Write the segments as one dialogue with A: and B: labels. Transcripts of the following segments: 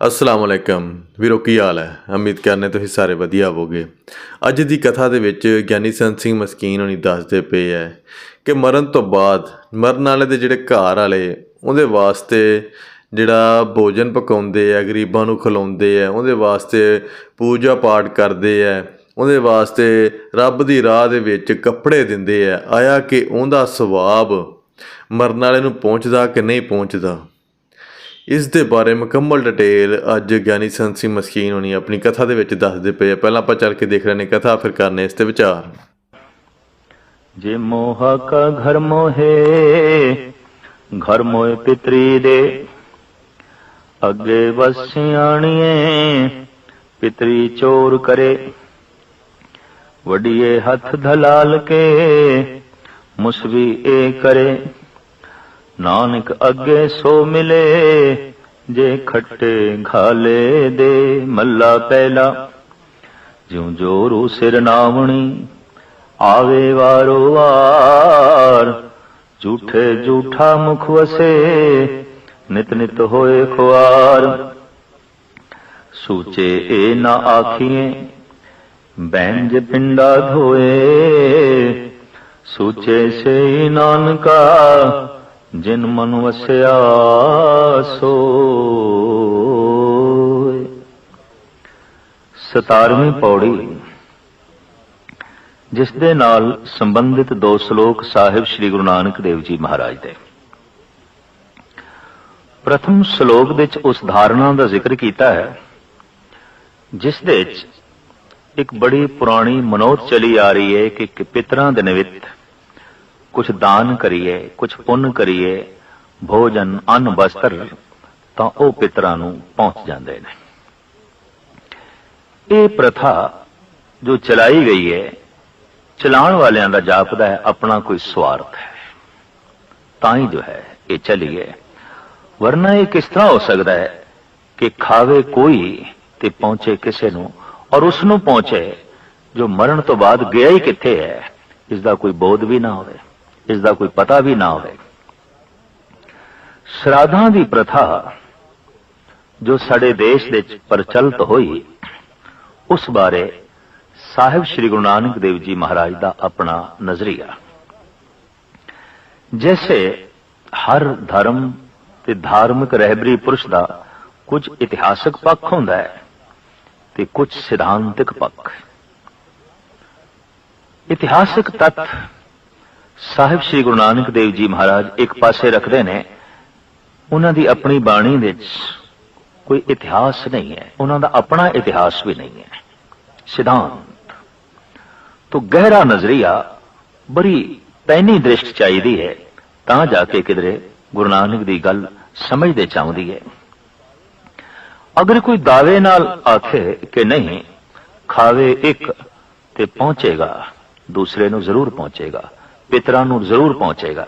A: ਅਸਲਾਮ ਅਲੈਕਮ। ਵੀਰੋ, ਕੀ ਹਾਲ ਹੈ? ਉਮੀਦ ਕਰਨੇ ਤੁਸੀਂ ਸਾਰੇ ਵਧੀਆ ਹੋਵੋਗੇ। ਅੱਜ ਦੀ ਕਥਾ ਦੇ ਵਿੱਚ ਗਿਆਨੀ ਸੰਤ ਸਿੰਘ ਮਸਕੀਨ ਹੋਣੀ ਦੱਸਦੇ ਪਏ ਹੈ ਕਿ ਮਰਨ ਤੋਂ ਬਾਅਦ ਮਰਨ ਵਾਲੇ ਦੇ ਜਿਹੜੇ ਘਰ ਵਾਲੇ, ਉਹਦੇ ਵਾਸਤੇ ਜਿਹੜਾ ਭੋਜਨ ਪਕਾਉਂਦੇ ਆ ਗਰੀਬਾਂ ਨੂੰ ਖਿਲਾਉਂਦੇ ਆ ਉਹਦੇ ਵਾਸਤੇ ਪੂਜਾ ਪਾਠ ਕਰਦੇ ਆ ਉਹਦੇ ਵਾਸਤੇ ਰੱਬ ਦੀ ਰਾਹ ਦੇ ਵਿੱਚ ਕੱਪੜੇ ਦਿੰਦੇ ਆ ਆਇਆ ਕਿ ਉਹਦਾ ਸਵਾਬ ਮਰਨ ਵਾਲੇ ਨੂੰ ਪਹੁੰਚਦਾ ਕਿ ਨਹੀਂ ਪਹੁੰਚਦਾ? ਇਸ ਦੇ ਬਾਰੇ ਮੁਕੰਮਲ ਡਿਟੇਲ ਅੱਜ ਗਿਆਨੀ ਸੰਤ ਮਸਕੀਨ ਹੋਣੀ ਆਪਣੀ ਕਥਾ ਦੇ ਵਿੱਚ ਦੱਸਦੇ ਪਏ ਆ। ਪਹਿਲਾਂ ਆਪਾਂ ਚੱਲ ਕੇ ਦੇਖ ਰਹੇ ਨੇ ਕਥਾ ਫਿਰ ਕਰਨੇ ਇਸ ਤੇ ਵਿਚਾਰ।
B: ਜੇ ਮੋਹਾ ਕਾ ਘਰ ਮੋਹੇ, ਘਰ ਮੋਏ ਪਿਤਰੀ ਦੇ। ਅੱਗੇ ਵਸਿਆਣੀਏ ਪਿਤਰੀ ਚੋਰ ਕਰੇ। ਵਡੀਏ ਹੱਥ ਧਲਾਲ ਕੇ, ਮੁਸਵੀ ਏ ਕਰੇ। ਨਾਨਕ ਅੱਗੇ ਸੋ ਮਿਲੇ, ਜੇ ਖੱਟੇ ਘਾਲੇ ਦੇ ਮੱਲਾ ਪਹਿਲਾ ਜਿਉ ਜੋਰੂ ਸਿਰ ਨਾਵਣੀ, ਆਵੇ ਵਾਰੋ ਵਾਰ। ਝੂਠੇ ਝੂਠਾ ਮੁਖ ਵਸੇ, ਨਿਤ ਨਿਤ ਹੋਏ ਖੁਆਰ। ਸੂਚੇ ਏ ਨਾ ਆਖੀਏ ਬੈਂਜ ਪਿੰਡਾ ਧੋਏ। ਸੂਚੇ ਸੇ ਨਾਨਕਾ ਜਿਨ ਮਨ ਵਸਿਆ ਸੋਏ। 17ਵੀਂ ਪੌੜੀ। ਜਿਸ ਦੇ ਨਾਲ ਸੰਬੰਧਿਤ ਦੋ ਸ਼ਲੋਕ ਸਾਹਿਬ ਸ੍ਰੀ ਗੁਰੂ ਨਾਨਕ ਦੇਵ ਜੀ ਮਹਾਰਾਜ ਦੇ। ਪ੍ਰਥਮ ਸ਼ਲੋਕ ਵਿੱਚ ਉਸ ਧਾਰਨਾ ਦਾ ਜ਼ਿਕਰ ਕੀਤਾ ਹੈ, ਜਿਸ ਦੇ ਵਿੱਚ ਇੱਕ ਬੜੀ ਪੁਰਾਣੀ ਮਨੋਤ ਚਲੀ ਆ ਰਹੀ ਹੈ ਕਿ ਕਿ ਪਿਤਰਾਂ ਦੇ ਨਿਮਿਤ ਕੁਛ ਦਾਨ ਕਰੀਏ, ਕੁਛ ਪੁੰਨ ਕਰੀਏ, ਭੋਜਨ ਅੰਨ ਵਸਤਰ ਤਾਂ ਉਹ ਪਿਤਰਾਂ ਨੂੰ ਪਹੁੰਚ ਜਾਂਦੇ ਨੇ। ਇਹ ਪ੍ਰਥਾ ਜੋ ਚਲਾਈ ਗਈ ਹੈ, ਚਲਾਉਣ ਵਾਲਿਆਂ ਦਾ ਜਾਪਦਾ ਹੈ, ਆਪਣਾ ਕੋਈ ਸਵਾਰਥ ਹੈ। ਤਾਂ ਹੀ ਜੋ ਹੈ, ਇਹ ਚਲੀ ਹੈ ਵਰਨਾ ਇਹ ਕਿਸ ਤਰ੍ਹਾਂ ਹੋ ਸਕਦਾ ਹੈ ਕਿ ਖਾਵੇ ਕੋਈ ਤੇ ਪਹੁੰਚੇ ਕਿਸੇ ਨੂੰ, ਔਰ ਉਸ ਨੂੰ ਪਹੁੰਚੇ ਜੋ ਮਰਨ ਤੋਂ ਬਾਅਦ ਗਿਆ ਹੀ ਕਿੱਥੇ ਹੈ, ਇਸ ਦਾ ਕੋਈ ਬੋਧ ਵੀ ਨਾ ਹੋਵੇ। ਇਸ ਦਾ ਕੋਈ ਪਤਾ ਵੀ ਨਾ ਹੋਵੇ। ਸ਼ਰਾਧਾਂ ਦੀ ਪ੍ਰਥਾ ਜੋ ਸਾਡੇ ਦੇਸ਼ ਵਿੱਚ ਪ੍ਰਚਲਿਤ ਹੋਈ, ਉਸ ਬਾਰੇ ਸਾਹਿਬ ਸ੍ਰੀ ਗੁਰੂ ਨਾਨਕ ਦੇਵ ਜੀ ਮਹਾਰਾਜ ਦਾ ਆਪਣਾ ਨਜ਼ਰੀਆ। ਜੈਸੇ ਹਰ ਧਰਮ ਤੇ ਧਾਰਮਿਕ ਰਹਿਬਰੀ ਪੁਰਸ਼ ਦਾ ਕੁਝ ਇਤਿਹਾਸਕ ਪੱਖ ਹੁੰਦਾ ਹੈ ਤੇ ਕੁਝ ਸਿਧਾਂਤਿਕ ਪੱਖ। ਇਤਿਹਾਸਕ ਤੱਥ ਸਾਹਿਬ ਸ੍ਰੀ ਗੁਰੂ ਨਾਨਕ ਦੇਵ ਜੀ ਮਹਾਰਾਜ ਇੱਕ ਪਾਸੇ ਰੱਖਦੇ ਨੇ, ਉਹਨਾਂ ਦੀ ਆਪਣੀ ਬਾਣੀ ਵਿੱਚ ਕੋਈ ਇਤਿਹਾਸ ਨਹੀਂ ਹੈ, ਉਹਨਾਂ ਦਾ ਆਪਣਾ ਇਤਿਹਾਸ ਵੀ ਨਹੀਂ ਹੈ। ਸਿਧਾਂਤ। ਤੋਂ ਗਹਿਰਾ ਨਜ਼ਰੀਆ ਬੜੀ ਪੈਨੀ ਦ੍ਰਿਸ਼ਟ ਚਾਹੀਦੀ ਹੈ, ਤਾਂ ਜਾ ਕੇ ਕਿਧਰੇ ਗੁਰੂ ਨਾਨਕ ਦੀ ਗੱਲ ਸਮਝਦੇ ਚਾਹੁੰਦੀ ਹੈ। ਅਗਰ ਕੋਈ ਦਾਅਵੇ ਨਾਲ ਆਖੇ ਕਿ ਨਹੀਂ, ਖਾਵੇ ਇੱਕ ਤੇ ਪਹੁੰਚੇਗਾ, ਦੂਸਰੇ ਨੂੰ ਜ਼ਰੂਰ ਪਹੁੰਚੇਗਾ ਪਿਤਰਾਂ ਨੂੰ ਜ਼ਰੂਰ ਪਹੁੰਚੇਗਾ।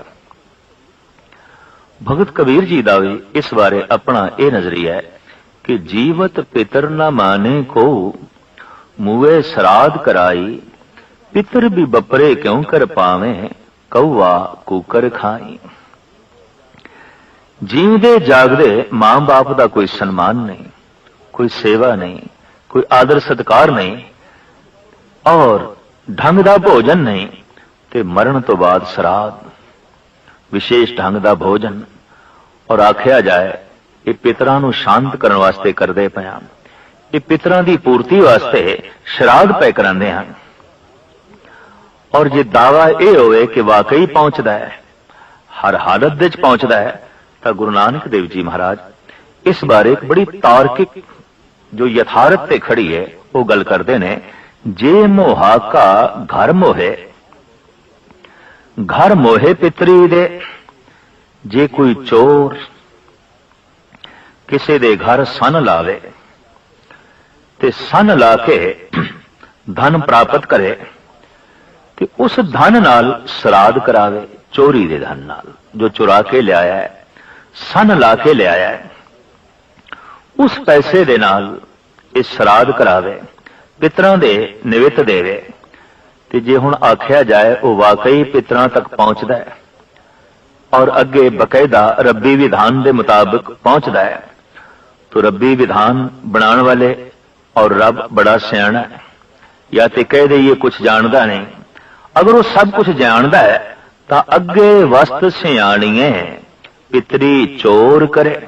B: ਭਗਤ ਕਬੀਰ ਜੀ ਦਾ ਵੀ ਇਸ ਬਾਰੇ ਆਪਣਾ ਇਹ ਨਜ਼ਰੀਆ ਹੈ ਕਿ ਜੀਵਤ ਪਿਤਰ ਨਾ ਮਾਨੇ ਕੋ ਮੂਵੇ ਸਰਾਧ ਕਰਾਈ, ਪਿਤਰ ਵੀ ਬਪਰੇ ਕਿਉਂ ਕਰ ਪਾਵੇਂ, ਕਉਆ ਕੂਕਰ ਖਾਈ। ਜੀਵਦੇ ਜਾਗਦੇ ਮਾਂ-ਬਾਪ ਦਾ ਕੋਈ ਸਨਮਾਨ ਨਹੀਂ, ਕੋਈ ਸੇਵਾ ਨਹੀਂ, ਕੋਈ ਆਦਰ ਸਤਕਾਰ ਨਹੀਂ, ਔਰ ਢੰਗ ਦਾ ਭੋਜਨ ਨਹੀਂ। ਤੇ ਮਰਨ ਤੋਂ ਬਾਅਦ ਸਰਾਧ, ਵਿਸ਼ੇਸ਼ ਢੰਗ ਦਾ ਭੋਜਨ, ਔਰ ਆਖਿਆ ਜਾਏ, ਇਹ ਪਿਤਰਾਂ ਨੂੰ ਸ਼ਾਂਤ ਕਰਨ ਵਾਸਤੇ ਕਰਦੇ ਪਿਆ ਇਹ ਪਿਤਰਾਂ ਦੀ ਪੂਰਤੀ ਵਾਸਤੇ ਸ਼ਰਾਧ ਪੈ ਕਰਾਉਂਦੇ ਹਨ ਔਰ ਜੇ ਦਾਵਾ ਇਹ ਹੋਵੇ ਕਿ ਵਾਕਈ ਪਹੁੰਚਦਾ ਹੈ, ਹਰ ਹਾਲਤ ਵਿੱਚ ਪਹੁੰਚਦਾ ਹੈ, ਤਾਂ ਗੁਰੂ ਨਾਨਕ ਦੇਵ ਜੀ ਮਹਾਰਾਜ, ਇਸ ਬਾਰੇ ਇੱਕ ਬੜੀ ਤਾਰਕਿਕ ਜੋ ਯਥਾਰਥ ਤੇ ਖੜੀ ਹੈ, ਉਹ ਗੱਲ ਕਰਦੇ ਨੇ, ਜੇ ਮੋਹਾ ਕਾ ਘਰ ਮੋਹੇ ਘਰ ਮੋਹੇ ਪਿਤਰੀ ਦੇ, ਜੇ ਕੋਈ ਚੋਰ ਕਿਸੇ ਦੇ ਘਰ ਸਨ ਲਾਵੇ ਤੇ ਸਨ ਲਾ ਕੇ ਧਨ ਪ੍ਰਾਪਤ ਕਰੇ ਤੇ ਉਸ ਧਨ ਨਾਲ ਸਰਾਧ ਕਰਾਵੇ, ਚੋਰੀ ਦੇ ਧਨ ਨਾਲ, ਜੋ ਚੁਰਾ ਕੇ ਲਿਆਇਆ ਹੈ, ਸਨ ਲਾ ਕੇ ਲਿਆਇਆ ਹੈ, ਉਸ ਪੈਸੇ ਦੇ ਨਾਲ ਇਹ ਸਰਾਧ ਕਰਾਵੇ, ਪਿਤਰਾਂ ਦੇ ਨਿਵਿਤ ਦੇਵੇ। ਤੇ ਜੇ ਹੁਣ ਆਖਿਆ ਜਾਏ, ਉਹ ਵਾਕਈ ਪਿਤਰਾਂ ਤੱਕ ਪਹੁੰਚਦਾ ਹੈ। ਔਰ ਅੱਗੇ ਬਕਾਇਦਾ ਰੱਬੀ ਵਿਧਾਨ ਦੇ ਮੁਤਾਬਕ ਪਹੁੰਚਦਾ ਹੈ। ਤੋ ਰੱਬੀ ਵਿਧਾਨ ਬਣਾਉਣ ਵਾਲੇ ਔਰ ਰੱਬ ਬੜਾ ਸਿਆਣਾ ਹੈ। ਜਾਂ ਤੇ ਕਹਿ ਦਈਏ ਕੁਝ ਜਾਣਦਾ ਨਹੀਂ। ਅਗਰ ਉਹ ਸਭ ਕੁਝ ਜਾਣਦਾ ਹੈ, ਤਾਂ ਅੱਗੇ ਵਸਤ ਸਿਆਣੀਏ, ਪਿਤਰੀ ਚੋਰ ਕਰੇ।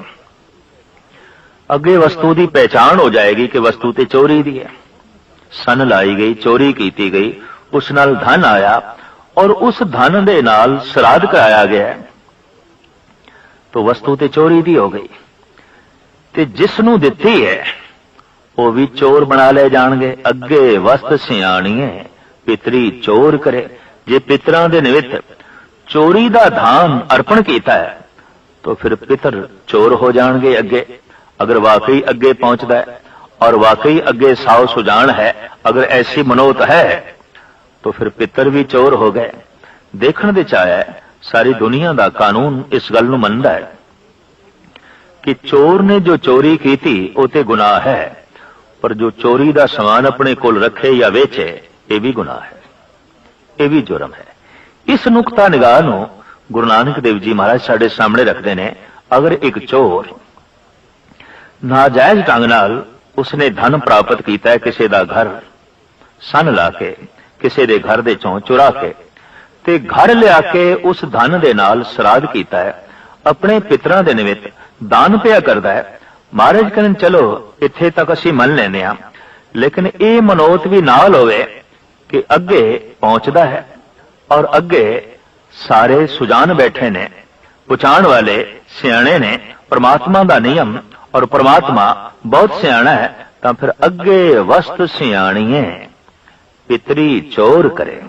B: ਅੱਗੇ ਵਸਤੂ ਦੀ ਪਹਿਚਾਣ ਹੋ ਜਾਏਗੀ ਕਿ ਵਸਤੂ ਤੇ ਚੋਰੀ ਦੀ ਹੈ। ਸਨ ਲਾਈ ਗਈ, ਚੋਰੀ ਕੀਤੀ ਗਈ। ਉਸ ਨਾਲ ਧਨ ਆਇਆ ਔਰ ਉਸ ਧਨ ਦੇ ਨਾਲ ਸ਼ਰਾਧ ਕਰਾਇਆ ਗਿਆ। ਤੋ ਵਸਤੂ ਤੇ ਚੋਰੀ ਦੀ ਹੋ ਗਈ। ਤੇ ਜਿਸ ਨੂੰ ਦਿੱਤੀ ਹੈ, ਉਹ ਵੀ ਚੋਰ ਬਣਾ ਲਏ ਜਾਣਗੇ। ਅੱਗੇ ਵਸਤ ਸਿਆਣੀਏ, ਪਿਤਰੀ ਚੋਰ ਕਰੇ। ਜੇ ਪਿਤਰਾਂ ਦੇ ਨਿਮਿਤ ਚੋਰੀ ਦਾ ਧਾਨ ਅਰਪਣ ਕੀਤਾ ਹੈ, ਤਾਂ ਫਿਰ ਪਿਤਰ ਚੋਰ ਹੋ ਜਾਣਗੇ ਅੱਗੇ। ਅਗਰ ਵਾਕਈ ਅੱਗੇ ਪਹੁੰਚਦਾ ਹੈ ਔਰ ਵਾਕਈ ਅੱਗੇ ਸਾਉ ਸੁਜਾਨ ਹੈ, ਅਗਰ ਐਸੀ ਮਨੋਤ ਹੈ ਤਾਂ ਫਿਰ ਪਿੱਤਰ ਵੀ ਚੋਰ ਹੋ ਗਏ। ਦੇਖਣ ਦੇ ਚ ਆਇਆ ਸਾਰੀ ਦੁਨੀਆ ਦਾ ਕਾਨੂੰਨ ਇਸ ਗੱਲ ਨੂੰ ਮੰਨਦਾ ਹੈ ਕਿ ਚੋਰ ਨੇ ਜੋ ਚੋਰੀ ਕੀਤੀ, ਉਹ ਤੇ ਗੁਨਾਹ ਹੈ। ਪਰ ਜੋ ਚੋਰੀ ਦਾ ਸਮਾਨ ਆਪਣੇ ਕੋਲ ਰੱਖੇ ਜਾਂ ਵੇਚੇ, ਇਹ ਵੀ ਗੁਨਾਹ ਹੈ। ਇਹ ਵੀ ਜੁਰਮ ਹੈ। ਇਸ ਨੁਕਤਾ ਨਿਗਾਹ ਨੂੰ ਗੁਰੂ ਨਾਨਕ ਦੇਵ ਜੀ ਮਹਾਰਾਜ ਸਾਡੇ ਸਾਹਮਣੇ ਰੱਖਦੇ ਨੇ, ਅਗਰ ਇੱਕ ਚੋਰ ਨਾਜਾਇਜ਼ ਢੰਗ ਨਾਲ ਉਸਨੇ ਧਨ ਪ੍ਰਾਪਤ ਕੀਤਾ ਕਿਸੇ ਦਾ ਘਰ, ਸਨ ਲਾ ਕੇ ਕਿਸੇ ਦੇ ਘਰ ਦੇ ਚੋਂ ਚੁਰਾ ਕੇ ਤੇ ਘਰ ਲਿਆ ਕੇ ਉਸ ਧਨ ਦੇ ਨਾਲ ਸ਼ਰਾਧ ਕੀਤਾ ਹੈ। ਆਪਣੇ ਪਿਤਰਾਂ ਦੇ ਨਿਮਿਤ ਦਾਨ ਪਿਆ ਕਰਦਾ ਹੈ। ਮਹਾਰਾਜ ਕਹਿੰਦੇ ਚਲੋ, ਇੱਥੇ ਤੱਕ ਅਸੀਂ ਮੰਨ ਲੈਨੇ ਆ ਲੇਕਿਨ ਇਹ ਮਨੋਤ ਵੀ ਨਾਲ ਹੋਵੇ ਕਿ ਅੱਗੇ ਪਹੁੰਚਦਾ ਹੈ ਔਰ ਅੱਗੇ ਸਾਰੇ ਸੁਜਾਨ ਬੈਠੇ ਨੇ। ਪੁਚਾਣ ਵਾਲੇ ਸਿਆਣੇ ਨੇ। ਪਰਮਾਤਮਾ ਦਾ ਨਿਯਮ ਔਰ ਪ੍ਰਮਾਤਮਾ ਬਹੁਤ ਸਿਆਣਾ ਹੈ, ਤਾਂ ਫਿਰ ਅੱਗੇ ਵਸਤ ਸਿਆਣੀਏ ਪਿਤਰੀ ਚੋਰ ਕਰੇ।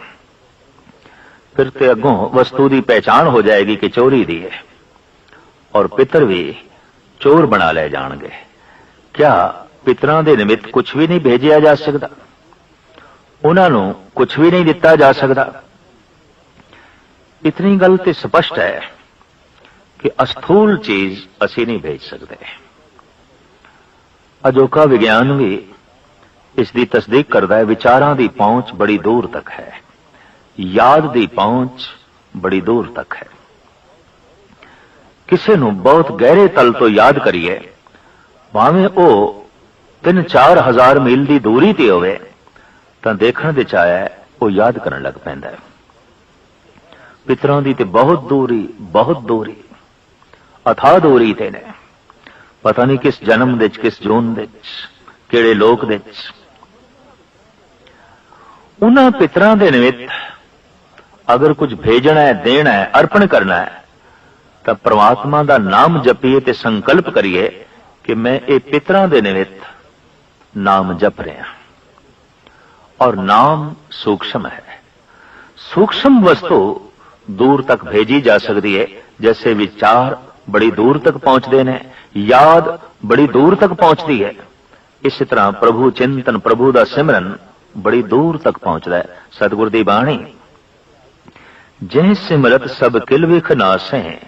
B: ਫਿਰ ਤੇ ਅੱਗੋਂ ਵਸਤੂ ਦੀ ਪਹਿਚਾਣ ਹੋ ਜਾਏਗੀ ਕਿ ਚੋਰੀ ਦੀ ਹੈ। ਔਰ ਪਿਤਰ ਵੀ ਚੋਰ ਬਣਾ ਲੈ ਜਾਣਗੇ। ਕਿਆ ਪਿਤਰਾਂ ਦੇ ਨਿਮਿਤ ਕੁਝ ਵੀ ਨਹੀਂ ਭੇਜਿਆ ਜਾ ਸਕਦਾ? ਉਹਨਾਂ ਨੂੰ ਕੁਝ ਵੀ ਨਹੀਂ ਦਿੱਤਾ ਜਾ ਸਕਦਾ। ਇਤਨੀ ਗੱਲ ਤੇ ਸਪਸ਼ਟ ਹੈ ਕਿ ਅਸਥੂਲ ਚੀਜ਼ ਅਸੀਂ ਨਹੀਂ ਭੇਜ ਸਕਦੇ। ਅਜੋਕਾ ਵਿਗਿਆਨ ਵੀ ਇਸ ਦੀ ਤਸਦੀਕ ਕਰਦਾ ਹੈ, ਵਿਚਾਰਾਂ ਦੀ ਪਹੁੰਚ ਬੜੀ ਦੂਰ ਤੱਕ ਹੈ। ਯਾਦ ਦੀ ਪਹੁੰਚ ਬੜੀ ਦੂਰ ਤੱਕ ਹੈ। ਕਿਸੇ ਨੂੰ ਬਹੁਤ ਗਹਿਰੇ ਤਲ ਤੋਂ ਯਾਦ ਕਰੀਏ, ਭਾਵੇਂ ਉਹ 3-4 ਹਜ਼ਾਰ ਮੀਲ ਦੀ ਦੂਰੀ ਤੇ ਹੋਵੇ, ਤਾਂ ਦੇਖਣ ਦੇ ਚ ਆਇਆ ਉਹ ਯਾਦ ਕਰਨ ਲੱਗ ਪੈਂਦਾ ਹੈ। ਪਿਤਰਾਂ ਦੀ ਤੇ ਬਹੁਤ ਦੂਰੀ ਬਹੁਤ ਦੂਰੀ ਅਥਾ ਦੂਰੀ ਤੇ ਨੇ। ਪਤਾ ਨਹੀਂ ਕਿਸ ਜਨਮ ਦੇ ਵਿੱਚ, ਕਿਸ ਜੂਨ ਦੇ ਵਿੱਚ, ਕਿਹੜੇ ਲੋਕ ਦੇ ਵਿੱਚ। ਉਹਨਾਂ ਪਿਤਰਾਂ ਦੇ ਨਿਮਿਤ ਅਗਰ ਕੁਝ ਭੇਜਣਾ ਹੈ, ਦੇਣਾ ਹੈ, ਅਰਪਣ ਕਰਨਾ ਹੈ, ਤਾਂ ਪ੍ਰਮਾਤਮਾ ਦਾ ਨਾਮ ਜਪੀਏ ਤੇ ਸੰਕਲਪ ਕਰੀਏ ਕਿ ਮੈਂ ਇਹ ਪਿਤਰਾਂ ਦੇ ਨਿਮਿਤ ਨਾਮ ਜਪ ਰਿਹਾ ਔਰ ਨਾਮ ਸੂਖਸ਼ਮ ਹੈ। ਸੂਖਸ਼ਮ ਵਸਤੂ ਦੂਰ ਤੱਕ ਭੇਜੀ ਜਾ ਸਕਦੀ ਹੈ, ਜੈਸੇ ਵਿਚਾਰ ਬੜੀ ਦੂਰ ਤੱਕ ਪਹੁੰਚਦੇ ਨੇ, ਯਾਦ ਬੜੀ ਦੂਰ ਤੱਕ ਪਹੁੰਚਦੀ ਹੈ। ਇਸੇ ਤਰ੍ਹਾਂ ਪ੍ਰਭੂ ਚਿੰਤਨ, ਪ੍ਰਭੂ ਦਾ ਸਿਮਰਨ ਬੜੀ ਦੂਰ ਤੱਕ ਪਹੁੰਚਦਾ ਹੈ। ਸਤਿਗੁਰ ਦੀ ਬਾਣੀ। ਜਿਹ ਸਿਮਰਤ ਸਭ ਕਿਲ ਵਿਖ ਨਾਸੈ,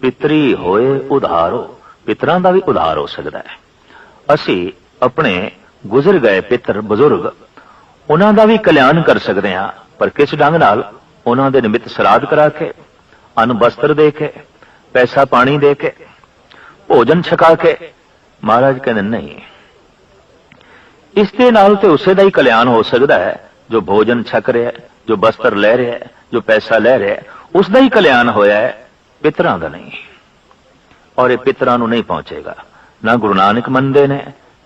B: ਪਿਤਰੀ ਹੋਏ ਉਧਾਰੋ। ਪਿਤਰਾਂ ਦਾ ਵੀ ਉਧਾਰ ਹੋ ਸਕਦਾ ਹੈ। ਅਸੀਂ ਆਪਣੇ ਗੁਜ਼ਰ ਗਏ ਪਿਤਰ, ਬਜ਼ੁਰਗ, ਉਹਨਾਂ ਦਾ ਵੀ ਕਲਿਆਣ ਕਰ ਸਕਦੇ ਹਾਂ, ਪਰ ਕਿਸ ਢੰਗ ਨਾਲ? ਉਹਨਾਂ ਦੇ ਨਿਮਿਤ ਸਰਾਧ ਕਰਾ ਕੇ, ਅਨ ਬਸਤਰ ਦੇ ਕੇ, ਪੈਸਾ ਪਾਣੀ ਦੇ ਕੇ, ਭੋਜਨ ਛਕਾ ਕੇ। ਮਹਾਰਾਜ ਕਹਿੰਦੇ, ਨਹੀਂ ਇਸ ਦੇ ਨਾਲ ਤੇ ਉਸੇ ਦਾ ਹੀ ਕਲਿਆਣ ਹੋ ਸਕਦਾ ਹੈ, ਜੋ ਭੋਜਨ ਛਕ ਰਿਹਾ ਹੈ, ਜੋ ਬਸਤਰ ਲੈ ਰਿਹਾ ਹੈ, ਜੋ ਪੈਸਾ ਲੈ ਰਿਹਾ ਹੈ ਉਸ ਦਾ ਹੀ ਕਲਿਆਣ ਹੋਇਆ ਹੈ, ਪਿਤਰਾਂ ਦਾ ਨਹੀਂ। ਔਰ ਇਹ ਪਿਤਰਾਂ ਨੂੰ ਨਹੀਂ ਪਹੁੰਚੇਗਾ। ਨਾ ਗੁਰੂ ਨਾਨਕ ਮੰਨਦੇ ਨੇ,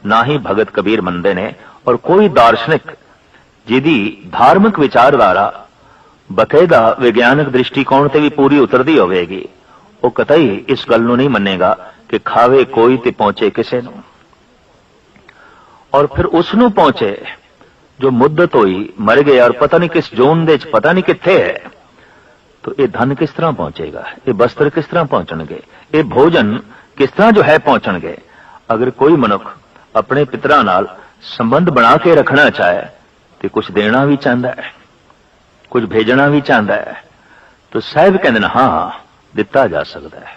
B: ਨਾ ਹੀ ਭਗਤ ਕਬੀਰ ਮੰਨਦੇ ਨੇ, ਔਰ ਕੋਈ ਦਾਰਸ਼ਨਿਕ ਜਿਹਦੀ ਧਾਰਮਿਕ ਵਿਚਾਰਧਾਰਾ ਬਕਾਇਦਾ ਵਿਗਿਆਨਕ ਦ੍ਰਿਸ਼ਟੀਕੋਣ ਤੇ ਵੀ ਪੂਰੀ ਉਤਰਦੀ ਹੋਵੇਗੀ, ਉਹ ਕਤਈ ਇਸ ਗੱਲ ਨੂੰ ਨਹੀਂ ਮੰਨੇਗਾ ਕਿ ਖਾਵੇ ਕੋਈ ਤੇ ਪਹੁੰਚੇ ਕਿਸੇ ਨੂੰ। ਔਰ ਫਿਰ ਉਸ ਨੂੰ ਪਹੁੰਚੇ ਜੋ ਮੁੱਦਤ ਹੋਈ ਮਰ ਗਿਆ ਔਰ ਪਤਾ ਨਹੀਂ ਕਿਸ ਜ਼ੋਨ ਦੇ ਵਿੱਚ ਪਤਾ ਨਹੀਂ ਕਿੱਥੇ ਹੈ ਤੋ ਇਹ ਧਨ ਕਿਸ ਤਰ੍ਹਾਂ ਪਹੁੰਚੇਗਾ ਇਹ ਬਸਤਰ ਕਿਸ ਤਰ੍ਹਾਂ ਪਹੁੰਚਣਗੇ ਇਹ ਭੋਜਨ ਕਿਸ ਤਰ੍ਹਾਂ ਜੋ ਹੈ ਪਹੁੰਚਣਗੇ ਅਗਰ ਕੋਈ ਮਨੁੱਖ ਆਪਣੇ ਪਿਤਰਾਂ ਨਾਲ ਸੰਬੰਧ ਬਣਾ ਕੇ ਰੱਖਣਾ ਚਾਹੇ ਤੇ ਕੁਝ ਦੇਣਾ ਵੀ ਚਾਹੁੰਦਾ ਹੈ ਕੁਝ ਭੇਜਣਾ ਵੀ ਚਾਹੁੰਦਾ ਹੈ ਤਾਂ ਸਾਹਿਬ ਕਹਿੰਦੇ ਨੇ ਹਾਂ ਦਿੱਤਾ ਜਾ ਸਕਦਾ ਹੈ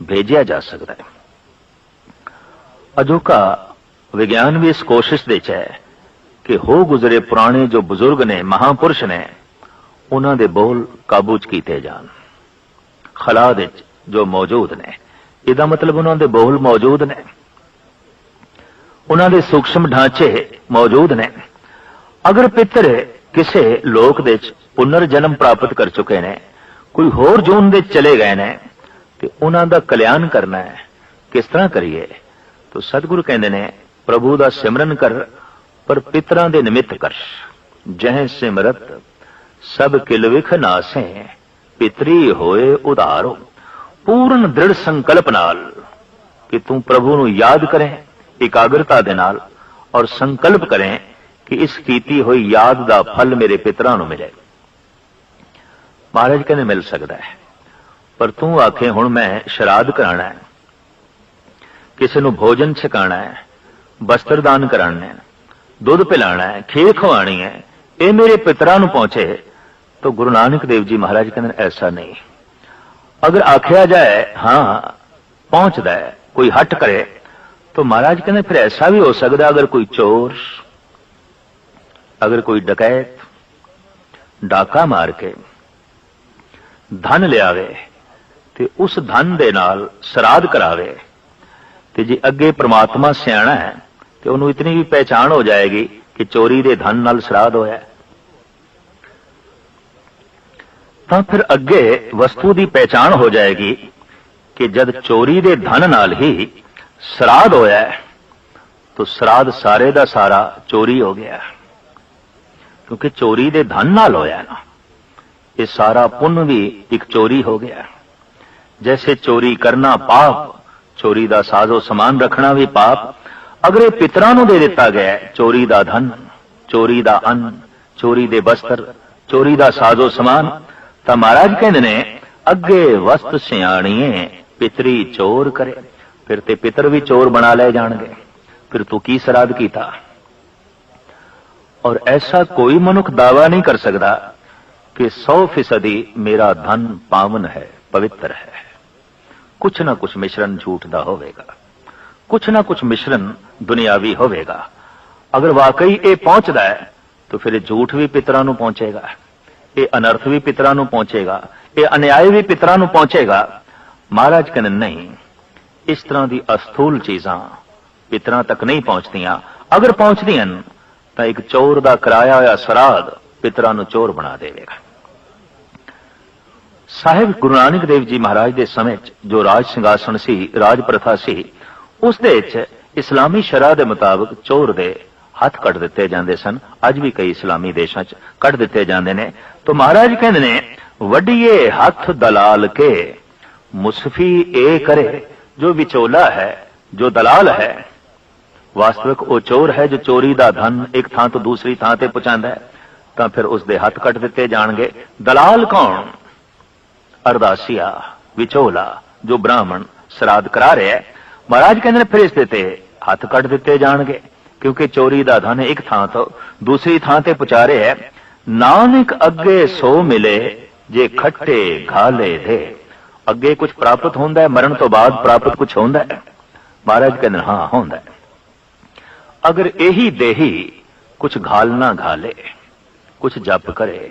B: ਭੇਜਿਆ ਜਾ ਸਕਦਾ ਹੈ ਅਜੋਕਾ ਵਿਗਿਆਨ ਵੀ ਇਸ ਕੋਸ਼ਿਸ਼ ਦੇ ਚ ਹੈ ਕਿ ਹੋ ਗੁਜ਼ਰੇ ਪੁਰਾਣੇ ਜੋ ਬਜ਼ੁਰਗ ਨੇ, ਮਹਾਪੁਰਸ਼ ਨੇ, ਉਹਨਾਂ ਦੇ ਬੋਲ ਕਾਬੂ ਚ ਕੀਤੇ ਜਾਣ। ਖਲਾ ਦੇ ਜੋ ਮੌਜੂਦ ਨੇ। ਇਹਦਾ ਮਤਲਬ ਉਹਨਾਂ ਦੇ ਬੋਲ ਮੌਜੂਦ ਨੇ। ਉਹਨਾਂ ਦੇ ਸੂਖਸ਼ਮ ਢਾਂਚੇ ਮੌਜੂਦ ਨੇ। ਅਗਰ ਪਿੱਤਰ ਕਿਸੇ ਲੋਕ ਦੇ ਵਿੱਚ ਪੁਨਰ ਜਨਮ ਪ੍ਰਾਪਤ ਕਰ ਚੁੱਕੇ ਨੇ, ਕੋਈ ਹੋਰ ਜੂਨ ਦੇ ਚਲੇ ਗਏ ਨੇ, ਤੇ ਉਹਨਾਂ ਦਾ ਕਲਿਆਣ ਕਰਨਾ ਹੈ। ਕਿਸ ਤਰ੍ਹਾਂ ਕਰੀਏ? ਤਾਂ ਸਤਿਗੁਰੂ ਕਹਿੰਦੇ ਨੇ ਪ੍ਰਭੂ ਦਾ ਸਿਮਰਨ ਕਰ, ਪਰ ਪਿਤਰਾਂ ਦੇ ਨਿਮਿਤ ਕਰ। ਜਹ ਸਿਮਰਤ, ਸਭ ਕਿਲ ਵਿਖ ਨਾਸੇ, ਪਿਤਰੀ ਹੋਏ ਉਧਾਰੋ। ਪੂਰਨ ਦ੍ਰਿੜ ਸੰਕਲਪ ਨਾਲ ਕਿ ਤੂੰ ਪ੍ਰਭੂ ਨੂੰ ਯਾਦ ਕਰੇ, ਇਕਾਗਰਤਾ ਦੇ ਨਾਲ, ਔਰ ਸੰਕਲਪ ਕਰੇ ਕਿ ਇਸ ਕੀਤੀ ਹੋਈ ਯਾਦ ਦਾ ਫਲ ਮੇਰੇ ਪਿਤਰਾਂ ਨੂੰ ਮਿਲੇ। ਮਹਾਰਾਜ ਕਹਿੰਦੇ, ਮਿਲ ਸਕਦਾ ਹੈ। ਪਰ ਤੂੰ ਆਖੇ, ਹੁਣ ਮੈਂ ਸ਼ਰਾਧ ਕਰਾਣਾ ਹੈ। ਕਿਸੇ ਨੂੰ ਭੋਜਨ ਛਕਾਣਾ ਹੈ। ਵਸਤਰ ਦਾਨ ਕਰਾਣਾ ਹੈ ਦੁੱਧ ਪਿਲਾਣਾ ਹੈ ਖੀਰ ਖਵਾਣੀ ਹੈ ਇਹ ਮੇਰੇ ਪਿਤਰਾਂ ਨੂੰ ਪਹੁੰਚੇ ਤਾਂ ਗੁਰੂ ਨਾਨਕ ਦੇਵ ਜੀ ਮਹਾਰਾਜ ਕਹਿੰਦੇ ਨੇ, ਐਸਾ ਨਹੀਂ। ਅਗਰ ਆਖਿਆ ਜਾਏ ਹਾਂ ਪਹੁੰਚਦਾ ਹੈ ਕੋਈ ਹਟ ਕਰੇ ਤਾਂ ਮਹਾਰਾਜ ਕਹਿੰਦੇ ਫਿਰ ਐਸਾ ਵੀ ਹੋ ਸਕਦਾ ਅਗਰ ਕੋਈ ਚੋਰ ਅਗਰ ਕੋਈ ਡਕੈਤ ਡਾਕਾ ਮਾਰ ਕੇ ਧਨ ਲਿਆਵੇ ਤੇ ਉਸ ਧਨ ਦੇ ਨਾਲ ਸਰਾਧ ਕਰਾਵੇ ਤੇ ਜੇ ਅੱਗੇ ਪ੍ਰਮਾਤਮਾ ਸਿਆਣਾ ਹੈ ਤੇ ਉਹਨੂੰ ਇਤਨੀ ਵੀ ਪਹਿਚਾਣ ਹੋ ਜਾਏਗੀ ਕਿ ਚੋਰੀ ਦੇ ਧਨ ਨਾਲ ਸਰਾਧ ਹੋਇਆ। ਤਾਂ ਫਿਰ ਅੱਗੇ ਵਸਤੂ ਦੀ ਪਹਿਚਾਣ ਹੋ ਜਾਏਗੀ ਕਿ ਜਦ ਚੋਰੀ ਦੇ ਧਨ ਨਾਲ ਹੀ ਸਰਾਧ ਹੋਇਆ, ਤਾਂ ਸਰਾਧ ਸਾਰੇ ਦਾ ਸਾਰਾ ਚੋਰੀ ਹੋ ਗਿਆ। ਕਿਉਂਕਿ ਚੋਰੀ ਦੇ ਧਨ ਨਾਲ ਹੋਇਆ ਨਾ, ਇਹ ਸਾਰਾ ਪੁੰਨ ਵੀ ਇੱਕ ਚੋਰੀ ਹੋ ਗਿਆ। ਜੈਸੇ ਚੋਰੀ ਕਰਨਾ ਪਾਪ, ਚੋਰੀ ਦਾ ਸਾਜ਼ੋ ਸਮਾਨ ਰੱਖਣਾ ਵੀ ਪਾਪ ਅਗਰ ਇਹ ਪਿਤਰਾਂ ਨੂੰ ਦੇ ਦਿੱਤਾ ਗਿਆ ਚੋਰੀ ਦਾ ਧਨ, ਚੋਰੀ ਦਾ ਅੰਨ, ਚੋਰੀ ਦੇ ਬਸਤਰ, ਚੋਰੀ ਦਾ ਸਾਜ਼ੋ ਸਮਾਨ, ਤਾਂ ਮਹਾਰਾਜ ਕਹਿੰਦੇ ਨੇ, ਅੱਗੇ ਵਸਤ ਸਿਆਣੀਏ, ਪਿਤਰੀ ਚੋਰ ਕਰੇ। ਫਿਰ ਤੇ ਪਿਤਰ ਵੀ ਚੋਰ ਬਣਾ ਲਏ ਜਾਣਗੇ। ਫਿਰ ਤੂੰ ਕੀ ਸਰਾਧ ਕੀਤਾ? ਔਰ ਐਸਾ ਕੋਈ ਮਨੁੱਖ ਦਾਵਾ ਨਹੀਂ ਕਰ ਸਕਦਾ ਕਿ 100% ਮੇਰਾ ਧਨ ਪਾਵਨ ਹੈ, ਪਵਿੱਤਰ ਹੈ। ਕੁਛ ਨਾ ਕੁਛ ਮਿਸ਼ਰਣ ਝੂਠ ਦਾ ਹੋਵੇਗਾ। ਕੁਛ ਨਾ ਕੁਛ ਮਿਸ਼ਰਣ ਦੁਨਿਆਵੀ ਹੋਵੇਗਾ। ਅਗਰ ਵਾਕਈ ਇਹ ਪਹੁੰਚਦਾ ਹੈ, ਤਾਂ ਫਿਰ ਇਹ ਝੂਠ ਵੀ ਪਿਤਰਾਂ ਨੂੰ ਪਹੁੰਚੇਗਾ, ਇਹ ਅਨਰਥ ਵੀ ਪਿਤਰਾਂ ਨੂੰ ਪਹੁੰਚੇਗਾ, ਇਹ ਅਨਿਆਏ ਵੀ ਪਿਤਰਾਂ ਨੂੰ ਪਹੁੰਚੇਗਾ। ਮਹਾਰਾਜ ਕਹਿੰਦੇ, ਨਹੀਂ, ਇਸ ਤਰ੍ਹਾਂ ਦੀ ਅਸਥੂਲ ਚੀਜ਼ਾਂ ਪਿਤਰਾਂ ਤੱਕ ਨਹੀਂ ਪਹੁੰਚਦੀਆਂ। ਅਗਰ ਪਹੁੰਚਦੀਆਂ ਤਾਂ ਇੱਕ ਚੋਰ ਦਾ ਕਰਾਇਆ ਹੋਇਆ ਸਰਾਧ ਪਿਤਰਾਂ ਨੂੰ ਚੋਰ ਬਣਾ ਦੇਵੇਗਾ। ਸਾਹਿਬ ਗੁਰੂ ਨਾਨਕ ਦੇਵ ਜੀ ਮਹਾਰਾਜ ਦੇ ਸਮੇਂ 'ਚ ਜੋ ਰਾਜ ਸਿੰਘਾਸਣ ਸੀ, ਰਾਜ ਪ੍ਰਥਾ ਸੀ ਉਸ ਦੇ ਵਿੱਚ ਇਸਲਾਮੀ ਸ਼ਰਾ ਦੇ ਮੁਤਾਬਕ ਚੋਰ ਦੇ ਹੱਥ ਕੱਟ ਦਿੱਤੇ ਜਾਂਦੇ ਸਨ। ਅੱਜ ਵੀ ਕਈ ਇਸਲਾਮੀ ਦੇਸ਼ਾਂ 'ਚ ਕੱਟ ਦਿੱਤੇ ਜਾਂਦੇ ਨੇ। ਤਾਂ ਮਹਾਰਾਜ ਕਹਿੰਦੇ ਨੇ ਵੱਡੀਏ ਹੱਥ ਦਲਾਲ ਕੇ, ਮੁਸਫੀ ਇਹ ਕਰੇ, ਜੋ ਵਿਚੋਲਾ ਹੈ, ਜੋ ਦਲਾਲ ਹੈ। ਵਾਸਤਵਿਕ ਉਹ ਚੋਰ ਹੈ ਜੋ ਚੋਰੀ ਦਾ ਧਨ ਇੱਕ ਥਾਂ ਤੋਂ ਦੂਸਰੀ ਥਾਂ ਤੇ ਪਹੁੰਚਾਉਂਦਾ ਹੈ। ਤਾਂ ਫਿਰ ਉਸ ਦੇ ਹੱਥ ਕੱਟ ਦਿੱਤੇ ਜਾਣਗੇ। ਦਲਾਲ ਕੌਣ? ਅਰਦਾਸੀਆ, ਵਿਚੋਲਾ, ਜੋ ਬ੍ਰਾਹਮਣ ਸਰਾਧ ਕਰਾ ਰਿਹਾ ਹੈ। ਮਹਾਰਾਜ ਕਹਿੰਦੇ ਨੇ ਫਿਰ ਇਸ ਤੇ ਹੱਥ ਕੱਢ ਦਿੱਤੇ ਜਾਣਗੇ ਕਿਉਂਕਿ ਚੋਰੀ ਦਾ ਧਨ ਇੱਕ ਥਾਂ ਤੋਂ ਦੂਸਰੀ ਥਾਂ ਤੇ ਪਹੁੰਚਾ ਰਿਹਾ ਹੈ। ਨਾਨਕ ਅੱਗੇ ਸੋ ਮਿਲੇ ਜੇ ਖੱਟੇ ਘਾਲੇ ਦੇ। ਅੱਗੇ ਕੁਝ ਪ੍ਰਾਪਤ ਹੁੰਦਾ ਹੈ ਮਰਨ ਤੋਂ ਬਾਅਦ ਪ੍ਰਾਪਤ ਕੁਝ ਹੁੰਦਾ ਹੈ। ਮਹਾਰਾਜ ਕਹਿੰਦੇ ਨੇ, ਹਾਂ ਹੁੰਦਾ ਹੈ। ਅਗਰ ਇਹੀ ਦੇਹੀ ਕੁਝ ਘਾਲਣਾ ਘਾਲੇ ਕੁਝ ਜਪ ਕਰੇ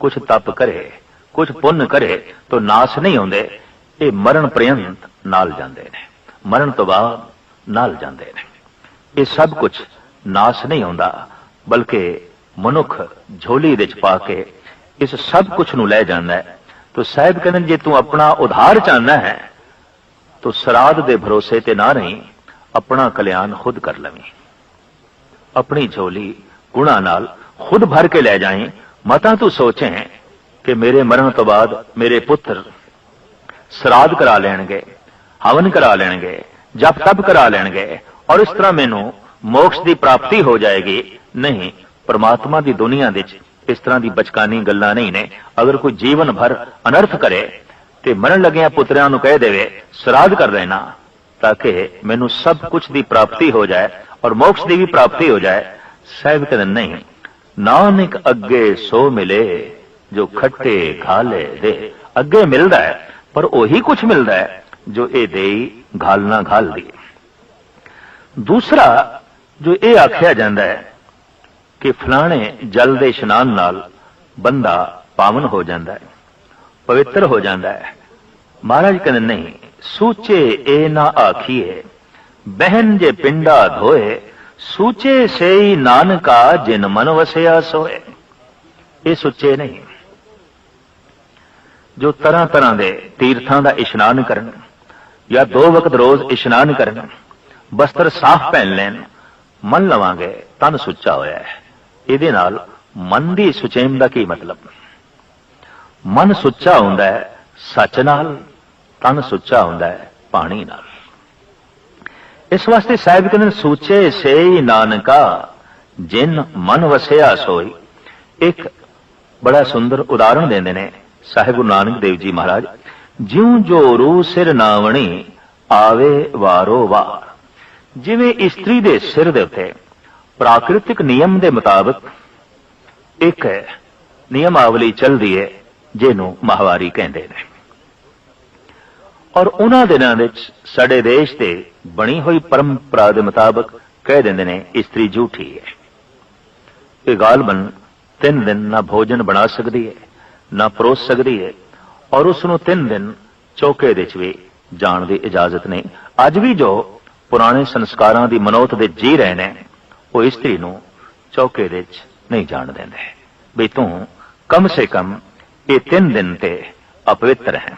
B: ਕੁਝ ਤਪ ਕਰੇ ਕੁਝ ਪੁੰਨ ਕਰੇ ਤਾਂ ਨਾਸ ਨਹੀਂ ਹੁੰਦੇ ਇਹ ਮਰਨ ਪ੍ਰਯੰਤ ਨਾਲ ਜਾਂਦੇ ਨੇ। ਮਰਨ ਤੋਂ ਬਾਅਦ ਨਾਲ ਜਾਂਦੇ ਨੇ। ਇਹ ਸਭ ਕੁਝ ਨਾਸ ਨਹੀਂ ਹੁੰਦਾ ਬਲਕਿ ਮਨੁੱਖ ਝੋਲੀ ਵਿੱਚ ਪਾ ਕੇ ਇਸ ਸਭ ਕੁਝ ਨੂੰ ਲੈ ਜਾਂਦਾ ਹੈ। ਤਾਂ ਸਾਹਿਬ ਕਹਿੰਦੇ ਨੇ, ਜੇ ਤੂੰ ਆਪਣਾ ਉਧਾਰ ਚਾਹਨਾ ਹੈ ਤਾਂ ਸਰਾਧ ਦੇ ਭਰੋਸੇ ਤੇ ਨਾ ਰਹੀਂ ਆਪਣਾ ਕਲਿਆਣ ਖੁਦ ਕਰ ਲਵੀਂ। ਆਪਣੀ ਝੋਲੀ ਗੁਣਾ ਨਾਲ ਖੁਦ ਭਰ ਕੇ ਲੈ ਜਾਈਂ। ਮਤਾ ਤੂੰ ਸੋਚੇ ਕਿ ਮੇਰੇ ਮਰਨ ਤੋਂ ਬਾਅਦ ਮੇਰੇ ਪੁੱਤਰ ਸਰਾਧ ਕਰਾ ਲੈਣਗੇ। ਹਵਨ ਕਰਾ ਲੈਣਗੇ ਜਪ ਤਪ ਕਰਾ ਲੈਣਗੇ ਔਰ ਇਸ ਤਰ੍ਹਾਂ ਮੈਨੂੰ ਮੋਕਸ਼ ਦੀ ਪ੍ਰਾਪਤੀ ਹੋ ਜਾਏਗੀ ਨਹੀਂ ਪਰਮਾਤਮਾ ਦੀ ਦੁਨੀਆ ਵਿੱਚ ਇਸ ਤਰ੍ਹਾਂ ਦੀ ਬਚਕਾਨੀ ਗੱਲਾਂ ਨਹੀਂ ਨੇ ਅਗਰ ਕੋਈ ਜੀਵਨ ਭਰ ਅਨਰਥ ਕਰੇ ਤੇ ਮਰਨ ਲੱਗਿਆ ਪੁੱਤਰਿਆਂ ਨੂੰ ਕਹਿ ਦੇਵੇ ਸਰਾਧ ਕਰ ਲੈਣਾ ਤਾਂ ਕਿ ਮੈਨੂੰ ਸਭ ਕੁਝ ਦੀ ਪ੍ਰਾਪਤੀ ਹੋ ਜਾਏ ਔਰ ਮੋਕਸ਼ ਦੀ ਵੀ ਪ੍ਰਾਪਤੀ ਹੋ ਜਾਏ ਸਾਹਿਬ ਕਹਿੰਦੇ ਨਹੀਂ ਨਾਨਕ ਅੱਗੇ ਸੋ ਮਿਲੇ ਜੋ ਖੱਟੇ ਖਾਲੇ ਦੇ ਅੱਗੇ ਮਿਲਦਾ ਹੈ ਪਰ ਉਹੀ ਕੁਝ ਮਿਲਦਾ ਹੈ ਜੋ ਇਹ ਦੇਈ ਘਾਲਣਾ ਘਾਲਦੀ ਦੂਸਰਾ ਜੋ ਇਹ ਆਖਿਆ ਜਾਂਦਾ ਹੈ ਕਿ ਫਲਾਣੇ ਜਲ ਦੇ ਇਸ਼ਨਾਨ ਨਾਲ ਬੰਦਾ ਪਾਵਨ ਹੋ ਜਾਂਦਾ ਹੈ, ਪਵਿੱਤਰ ਹੋ ਜਾਂਦਾ ਹੈ। ਮਹਾਰਾਜ ਕਹਿੰਦੇ, ਨਹੀਂ, ਸੂਚੇ ਇਹ ਨਾ ਆਖੀਏ ਬਹਿਨ ਜੇ ਪਿੰਡਾ ਧੋਏ, ਸੂਚੇ ਸੇਈ ਨਾਨਕਾ ਜਿਨ ਮਨ ਵਸਿਆ ਸੋਏ। ਇਹ ਸੁੱਚੇ ਨਹੀਂ। ਜੋ ਤਰ੍ਹਾਂ ਤਰ੍ਹਾਂ ਦੇ ਤੀਰਥਾਂ ਦਾ ਇਸ਼ਨਾਨ ਕਰਨ ਜਾਂ ਦੋ ਵਕਤ ਰੋਜ਼ ਇਸ਼ਨਾਨ ਕਰਨ ਬਸਤਰ ਸਾਫ਼ ਪਹਿਨ ਲੈਣ ਮਨ ਲਵਾਂਗੇ ਤਨ ਸੁੱਚਾ ਹੋਇਆ ਹੈ। ਇਹਦੇ ਨਾਲ ਮਨ ਦੀ ਸੁਚੇਮ ਦਾ ਕੀ ਮਤਲਬ? ਮਨ ਸੁੱਚਾ ਹੁੰਦਾ ਹੈ ਸੱਚ ਨਾਲ ਤਨ ਸੁੱਚਾ ਹੁੰਦਾ ਹੈ ਪਾਣੀ ਨਾਲ। ਇਸ ਵਾਸਤੇ ਸਾਹਿਬ ਕਹਿੰਦੇ ਨੇ, ਸੂਚੇ ਸੇ ਨਾਨਕਾ ਜਿਨ ਮਨ ਵਸਿਆ ਸੋਈ। ਇੱਕ ਬੜਾ ਸੁੰਦਰ ਉਦਾਹਰਣ ਦਿੰਦੇ ਨੇ ਸਾਹਿਬ ਗੁਰੂ ਨਾਨਕ ਦੇਵ ਜੀ ਮਹਾਰਾਜ। ਜਿਉ ਜੋ ਰੂ ਸਿਰ ਨਾਵਣੀ ਆਵੇ ਵਾਰੋ ਵਾਰ। ਜਿਵੇਂ ਇਸਤਰੀ ਦੇ ਸਿਰ ਦੇ ਉੱਤੇ, ਪ੍ਰਾਕ੍ਰਿਤਿਕ ਨਿਯਮ ਦੇ ਮੁਤਾਬਕ ਇੱਕ ਨਿਯਮਾਵਲੀ ਚੱਲਦੀ ਹੈ ਜਿਹਨੂੰ ਮਾਹਵਾਰੀ ਕਹਿੰਦੇ ਨੇ। ਔਰ ਉਹਨਾਂ ਦਿਨਾਂ ਵਿੱਚ ਸਾਡੇ ਦੇਸ਼ ਤੇ ਬਣੀ ਹੋਈ ਪਰੰਪਰਾ ਦੇ ਮੁਤਾਬਕ ਕਹਿ ਦਿੰਦੇ ਨੇ, ਇਸਤਰੀ ਝੂਠੀ ਹੈ ਇਹ ਗਾਲਬਨ ਤਿੰਨ ਦਿਨ ਨਾ ਭੋਜਨ ਬਣਾ ਸਕਦੀ ਹੈ ਨਾ ਪਰੋਸ ਸਕਦੀ ਹੈ ਔਰ ਉਸ ਨੂੰ ਤਿੰਨ ਦਿਨ ਚੌਕੇ ਦੇ ਵਿੱਚ ਵੀ ਜਾਣ ਦੀ ਇਜਾਜ਼ਤ ਨਹੀਂ। ਅੱਜ ਵੀ ਜੋ ਪੁਰਾਣੇ ਸੰਸਕਾਰਾਂ ਦੀ ਮਨੋਤ ਦੇ ਜੀ ਰਹੇ ਨੇ, ਉਹ ਇਸਤਰੀ ਨੂੰ ਚੌਕੇ ਦੇ ਵਿੱਚ ਨਹੀਂ ਜਾਣ ਦਿੰਦੇ। ਵੀ ਤੂੰ ਕਮ ਸੇ ਕਮ ਇਹ ਤਿੰਨ ਦਿਨ ਤੇ ਅਪਵਿੱਤਰ ਹੈ।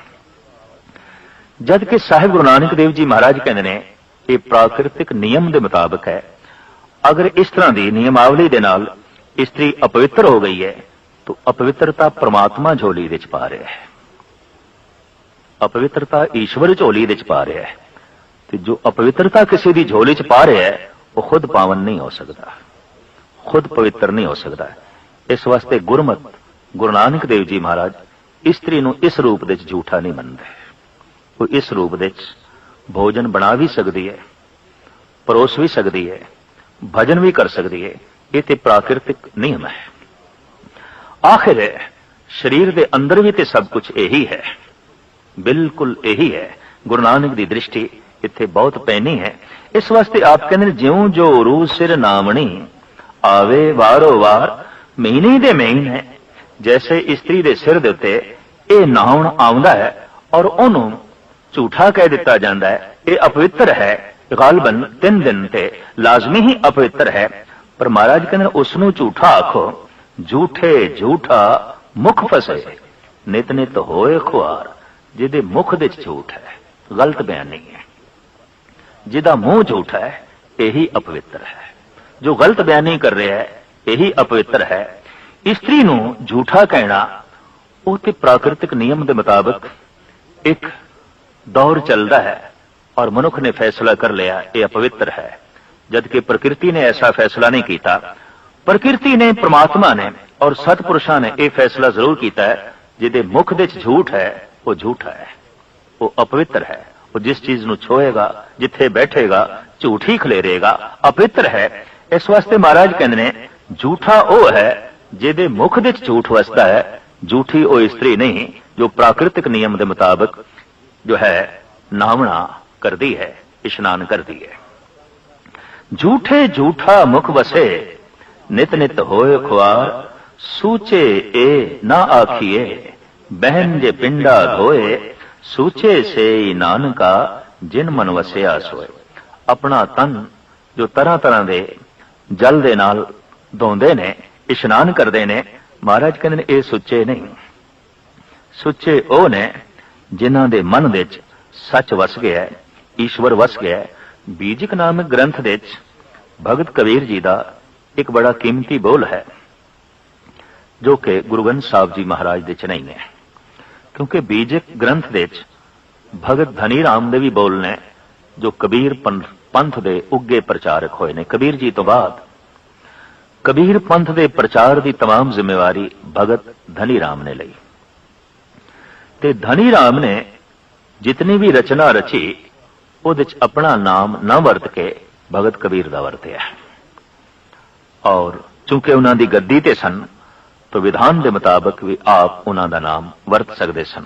B: ਜਦ ਕਿ ਸਾਹਿਬ ਗੁਰੂ ਨਾਨਕ ਦੇਵ ਜੀ ਮਹਾਰਾਜ ਕਹਿੰਦੇ ਨੇ, ਇਹ ਪ੍ਰਾਕਿਰਤਿਕ ਨਿਯਮ ਦੇ ਮੁਤਾਬਕ ਹੈ। ਅਗਰ ਇਸ ਤਰ੍ਹਾਂ ਦੀ ਨਿਯਮਾਵਲੀ ਦੇ ਨਾਲ ਇਸਤਰੀ ਅਪਵਿੱਤਰ ਹੋ ਗਈ ਹੈ, ਤਾਂ ਅਪਵਿੱਤਰਤਾ ਪ੍ਰਮਾਤਮਾ ਝੋਲੀ ਵਿੱਚ ਪਾ ਰਿਹਾ ਹੈ। ਅਪਵਿੱਤਰਤਾ ਈਸ਼ਵਰ ਝੋਲੀ ਵਿੱਚ ਪਾ ਰਿਹਾ ਹੈ। ਤੇ ਜੋ ਅਪਵਿੱਤਰਤਾ ਕਿਸੇ ਦੀ ਝੋਲੀ 'ਚ ਪਾ ਰਿਹਾ ਹੈ, ਉਹ ਖੁਦ ਪਾਵਨ ਨਹੀਂ ਹੋ ਸਕਦਾ। ਖੁਦ ਪਵਿੱਤਰ ਨਹੀਂ ਹੋ ਸਕਦਾ। ਇਸ ਵਾਸਤੇ ਗੁਰਮਤ, ਗੁਰੂ ਨਾਨਕ ਦੇਵ ਜੀ ਮਹਾਰਾਜ, ਇਸਤਰੀ ਨੂੰ ਇਸ ਰੂਪ ਦੇ ਵਿੱਚ ਝੂਠਾ ਨਹੀਂ ਮੰਨਦੇ। ਉਹ ਇਸ ਰੂਪ ਦੇ ਵਿੱਚ ਭੋਜਨ ਬਣਾ ਵੀ ਸਕਦੀ ਹੈ, ਪਰੋਸ ਵੀ ਸਕਦੀ ਹੈ, ਭਜਨ ਵੀ ਕਰ ਸਕਦੀ ਹੈ। ਇਹ ਤੇ ਪ੍ਰਾਕਿਰਤਿਕ ਨਿਯਮ ਹੈ। ਆਖਿਰ ਸਰੀਰ ਦੇ ਅੰਦਰ ਵੀ ਤੇ ਸਭ ਕੁਝ ਇਹੀ ਹੈ। ਬਿਲਕੁਲ ਇਹੀ ਹੈ। ਗੁਰੂ ਨਾਨਕ ਦੀ ਦ੍ਰਿਸ਼ਟੀ ਇੱਥੇ ਬਹੁਤ ਪੈਣੀ ਹੈ। ਇਸ ਵਾਸਤੇ ਆਪ ਕਹਿੰਦੇ ਨੇ, ਜਿਉਂ ਜੋ ਰੂ ਸਿਰ ਨਾਮਣੀ ਆਵੇ ਵਾਰੋ ਵਾਰ, ਮਹੀਨੇ ਦੇ ਮਹੀਨੇ, ਜੈਸੇ ਇਸਤਰੀ ਦੇ ਸਿਰ ਦੇ ਉੱਤੇ ਇਹ ਨਾਉਣ ਆਉਂਦਾ ਹੈ ਔਰ ਉਹਨੂੰ ਝੂਠਾ ਕਹਿ ਦਿੱਤਾ ਜਾਂਦਾ ਹੈ। ਇਹ ਅਪਵਿੱਤਰ ਹੈ। ਗਾਲਬਨ ਤਿੰਨ ਦਿਨ ਤੇ ਲਾਜ਼ਮੀ ਹੀ ਅਪਵਿੱਤਰ ਹੈ। ਪਰ ਮਹਾਰਾਜ ਕਹਿੰਦੇ ਉਸ ਨੂੰ ਝੂਠਾ ਆਖੋ, ਝੂਠੇ ਝੂਠਾ ਮੁਖ ਫਸੇ, ਨਿਤ ਨਿਤ ਹੋਏ ਖੁਆਰ। ਜਿਹਦੇ ਮੁਖ ਦੇ ਵਿੱਚ ਝੂਠ ਹੈ, ਗਲਤ ਬਿਆਨ ਨਹੀਂ ਹੈ। ਜਿਹਦਾ ਮੂੰਹ ਝੂਠ ਹੈ, ਇਹੀ ਅਪਵਿੱਤਰ ਹੈ। ਜੋ ਗਲਤ ਬਿਆਨ ਨਹੀਂ ਕਰ ਰਿਹਾ ਹੈ, ਇਹੀ ਅਪਵਿੱਤਰ ਹੈ। ਇਸਤਰੀ ਨੂੰ ਝੂਠਾ ਕਹਿਣਾ, ਉਹ ਤੇ ਪ੍ਰਾਕਿਰਤਿਕ ਨਿਯਮ ਦੇ ਮੁਤਾਬਕ ਇੱਕ ਦੌਰ ਚੱਲਦਾ ਹੈ ਔਰ ਮਨੁੱਖ ਨੇ ਫੈਸਲਾ ਕਰ ਲਿਆ, ਇਹ ਅਪਵਿੱਤਰ ਹੈ। ਜਦਕਿ ਪ੍ਰਕਿਰਤੀ ਨੇ ਐਸਾ ਫੈਸਲਾ ਨਹੀਂ ਕੀਤਾ, ਪ੍ਰਕਿਰਤੀ ਨੇ ਪ੍ਰਮਾਤਮਾ ਨੇ ਔਰ ਸਤਪੁਰਸ਼ਾਂ ਨੇ ਇਹ ਫੈਸਲਾ ਜ਼ਰੂਰ ਕੀਤਾ ਹੈ, ਜਿਹਦੇ ਮੁਖ ਦੇ ਵਿੱਚ ਝੂਠ ਹੈ ਉਹ ਝੂਠਾ ਹੈ ਉਹ ਅਪਵਿੱਤਰ ਹੈ ਉਹ ਜਿਸ ਚੀਜ਼ ਨੂੰ ਛੋਏਗਾ ਜਿੱਥੇ ਬੈਠੇਗਾ ਝੂਠ ਹੀ ਖਲੇਰੇਗਾ ਅਪਵਿੱਤਰ ਹੈ ਇਸ ਵਾਸਤੇ ਮਹਾਰਾਜ ਕਹਿੰਦੇ ਨੇ ਝੂਠਾ ਉਹ ਹੈ ਜਿਹਦੇ ਮੁਖ ਦੇ ਵਿੱਚ ਝੂਠ ਵਸਦਾ ਹੈ ਝੂਠੀ ਉਹ ਇਸਤਰੀ ਨਹੀਂ ਜੋ ਪ੍ਰਾਕ੍ਰਿਤਿਕ ਨਿਯਮ ਦੇ ਮੁਤਾਬਕ ਜੋ ਹੈ ਨਾਵਣਾ ਕਰਦੀ ਹੈ ਇਸ਼ਨਾਨ ਕਰਦੀ ਹੈ ਝੂਠੇ ਝੂਠਾ ਮੁਖ ਵਸੇ ਨਿਤ ਨਿਤ ਹੋਏ ਖੁਆਰ ਸੂਚੇ ਏ ਨਾ ਆਖੀਏ ਬਹਿਨ ਜੇ ਪਿੰਡਾ ਧੋਏ, ਸੂਚੇ ਸੇ ਨਾਨਕਾ, ਜਿਨ ਮਨ ਵਸਿਆ ਸੋਏ। ਆਪਣਾ ਤਨ ਜੋ ਤਰ੍ਹਾਂ ਤਰ੍ਹਾਂ ਦੇ ਜਲ ਦੇ ਨਾਲ ਧੋਂਦੇ ਨੇ, ਇਸ਼ਨਾਨ ਕਰਦੇ ਨੇ, ਮਹਾਰਾਜ ਕਹਿੰਦੇ ਨੇ, ਇਹ ਸੁੱਚੇ ਨਹੀਂ। ਸੁੱਚੇ ਉਹ ਨੇ ਜਿਨ੍ਹਾਂ ਦੇ ਮਨ ਵਿੱਚ ਸੱਚ ਵਸ ਗਿਆ ਹੈ, ਈਸ਼ਵਰ ਵਸ ਗਿਆ ਹੈ। ਬੀਜਕ ਨਾਮਕ ਗ੍ਰੰਥ ਵਿੱਚ ਭਗਤ ਕਬੀਰ ਜੀ ਦਾ ਇੱਕ ਬੜਾ ਕੀਮਤੀ ਬੋਲ ਹੈ, ਜੋ ਕਿ ਗੁਰੂ ਗ੍ਰੰਥ ਸਾਹਿਬ ਜੀ ਮਹਾਰਾਜ ਦੇ ਚ ਨਹੀਂ ਹੈ। ਕਿਉਂਕਿ ਬੀਜਕ ਗ੍ਰੰਥ ਦੇ ਵਿੱਚ ਭਗਤ ਧਨੀ ਰਾਮ ਦੇ ਵੀ ਬੋਲ ਨੇ ਜੋ ਕਬੀਰ ਪੰਥ- ਪੰਥ ਦੇ ਉੱਗੇ ਪ੍ਰਚਾਰਕ ਹੋਏ ਨੇ ਕਬੀਰ ਜੀ ਤੋਂ ਬਾਅਦ ਕਬੀਰ ਪੰਥ ਦੇ ਪ੍ਰਚਾਰ ਦੀ तमाम ਜ਼ਿੰਮੇਵਾਰੀ ਭਗਤ ਧਨੀ ਰਾਮ ਨੇ ਲਈ ਤੇ ਧਨੀ ਰਾਮ ਨੇ ਜਿਤਨੀ ਵੀ ਰਚਨਾ ਰਚੀ ਉਹਦੇ ਚ ਆਪਣਾ ਨਾਮ ਨਾ ਵਰਤ ਕੇ ਭਗਤ ਕਬੀਰ ਦਾ ਵਰਤਿਆ ਔਰ ਚੂੰਕਿ ਉਹਨਾਂ ਦੀ ਗੱਦੀ ਤੇ ਸਨ ਤਾਂ ਵਿਧਾਨ ਦੇ ਮੁਤਾਬਕ ਵੀ ਆਪ ਉਹਨਾਂ ਦਾ ਨਾਮ ਵਰਤ ਸਕਦੇ ਸਨ।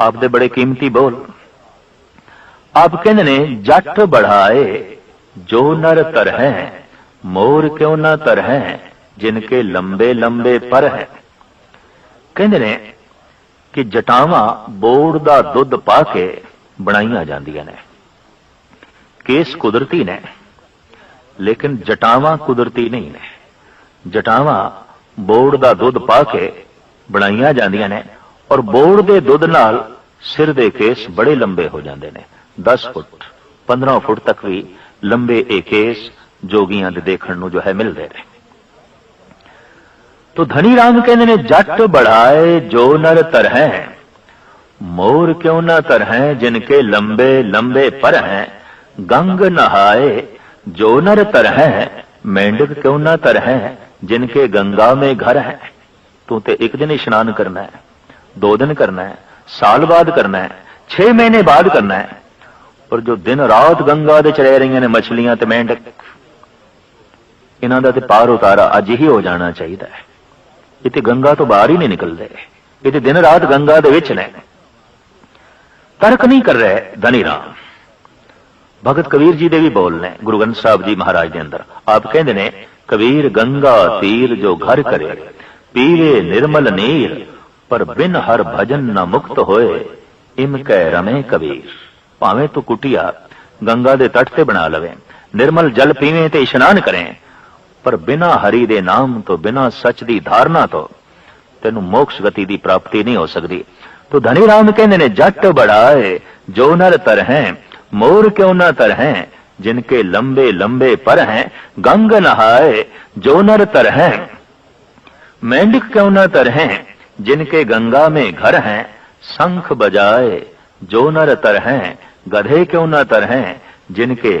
B: ਆਪ ਦੇ ਬੜੇ ਕੀਮਤੀ ਬੋਲ। ਆਪ ਕਹਿੰਦੇ ਨੇ, ਜੱਟ ਬੜਾਏ, ਜੋ ਨਰ ਤਰ ਹੈ, ਮੋਰ ਕਿਉਂ ਨਾ ਤਰ ਹੈ ਜਿਨਕੇ ਲੰਬੇ ਲੰਬੇ ਪਰ ਹੈ। ਕਹਿੰਦੇ ਨੇ ਕਿ ਜਟਾਵਾਂ ਬੋੜ ਦਾ ਦੁੱਧ ਪਾ ਕੇ ਬਣਾਈਆਂ ਜਾਂਦੀਆਂ ਨੇ। ਕੇਸ ਕੁਦਰਤੀ ਨੇ, ਲੇਕਿਨ ਜਟਾਵਾਂ ਕੁਦਰਤੀ ਨਹੀਂ ਨੇ। ਜਟਾਵਾਂ ਬੋੜ ਦਾ ਦੁੱਧ ਪਾ ਕੇ ਬਣਾਈਆਂ ਜਾਂਦੀਆਂ ਨੇ ਔਰ ਬੋੜ ਦੇ ਦੁੱਧ ਨਾਲ ਸਿਰ ਦੇ ਕੇਸ ਬੜੇ ਲੰਬੇ ਹੋ ਜਾਂਦੇ ਨੇ। 10 ਫੁੱਟ 15 ਫੁੱਟ ਤੱਕ ਵੀ ਲੰਬੇ ਇਹ ਕੇਸ ਜੋਗੀਆਂ ਦੇ ਦੇਖਣ ਨੂੰ ਜੋ ਹੈ ਮਿਲਦੇ ਨੇ। ਤੋ ਧਨੀ ਰਾਮ ਕਹਿੰਦੇ ਨੇ, ਜੱਟ ਬੜਾਏ ਜੋ ਨਰ ਤਰਹਿ, ਮੋਰ ਕਿਉ ਨਾ ਤਰਹਿ ਜਿਨ ਕੇ ਲੰਬੇ ਲੰਬੇ ਪਰ ਹੈ ਗੰਗ ਨਹਾਏ ਜੋ ਨਰ ਤਰਹਿ ਮੈਂਡਕ ਕਿਉ ਨਾ ਤਰਹਿ जिनके गंगा में घर है तू ते एक दिन स्नान करना है दो दिन करना है साल बाद करना है छह महीने बाद करना है और जो दिन रात गंगा ਦੇ ਚ ਰਹਿ ਰਹੀਆਂ ਨੇ ਮਛਲੀਆਂ ਤੇ ਮੇਂਢਕ ਇਹਨਾਂ ਦਾ ਤੇ ਪਾਰ ਉਤਾਰਾ ਅੱਜ ਹੀ ਹੋ ਜਾਣਾ ਚਾਹੀਦਾ ਹੈ ਇਹ ਤੇ ਗੰਗਾ ਤੋਂ ਬਾਹਰ ਹੀ ਨਹੀਂ ਨਿਕਲਦੇ ਇਹ ਤੇ ਦਿਨ ਰਾਤ ਗੰਗਾ ਦੇ ਵਿੱਚ ਨੇ ਤਰਕ ਨਹੀਂ ਕਰ ਰਹੇ ਧਨੀ ਰਾਮ ਭਗਤ ਕਬੀਰ ਜੀ ਦੇ ਵੀ ਬੋਲ ਨੇ ਗੁਰੂ ਗ੍ਰੰਥ ਸਾਹਿਬ ਜੀ ਮਹਾਰਾਜ ਦੇ ਅੰਦਰ ਆਪ ਕਹਿੰਦੇ ਨੇ ਕਬੀਰ ਗੰਗਾ ਤੀਰ ਜੋ ਘਰ ਕਰੇ ਪੀਵੇ ਨਿਰਮਲ ਨੀਰ, ਪਰ ਬਿਨ ਹਰ ਭਜਨ ਨਾ ਮੁਕਤ ਹੋਏ, ਇਮ ਕਹਿ ਰਮੇ ਕਬੀਰ। ਭਾਵੇਂ ਤੂੰ ਕੁਟਿਆ, ਗੰਗਾ ਦੇ ਤੱਟ ਤੇ ਬਣਾ ਲਵੇ, ਨਿਰਮਲ ਜਲ ਪੀਵੇਂ ਤੇ ਇਸ਼ਨਾਨ ਕਰੇ, ਪਰ ਬਿਨਾ ਹਰੀ ਦੇ ਨਾਮ ਤੋਂ, ਬਿਨਾ ਸੱਚ ਦੀ ਧਾਰਨਾ ਤੋਂ, ਤੈਨੂੰ ਮੋਕਸ਼ ਗਤੀ ਦੀ ਪ੍ਰਾਪਤੀ ਨਹੀਂ ਹੋ ਸਕਦੀ। ਤੋ ਧਨੀ ਰਾਮ ਕਹਿੰਦੇ ਨੇ, ਜੱਟ ਬੜਾਏ, ਜੋ ਨਰ ਤਰ ਹੈ ਮੋਰ ਕਿਉਂ ਨਾ ਤਰ ਹੈ ਜਿਨਕੇ ਲੰਬੇ ਲੰਬੇ ਪਰ ਹੈ ਗੰਗ ਨਹਾਏ ਜੋ ਨਰ तर है मेंढक क्यों न तर है जिनके गंगा में घर है शंख बजाए जो नर तर है गधे क्यों न तर है जिनके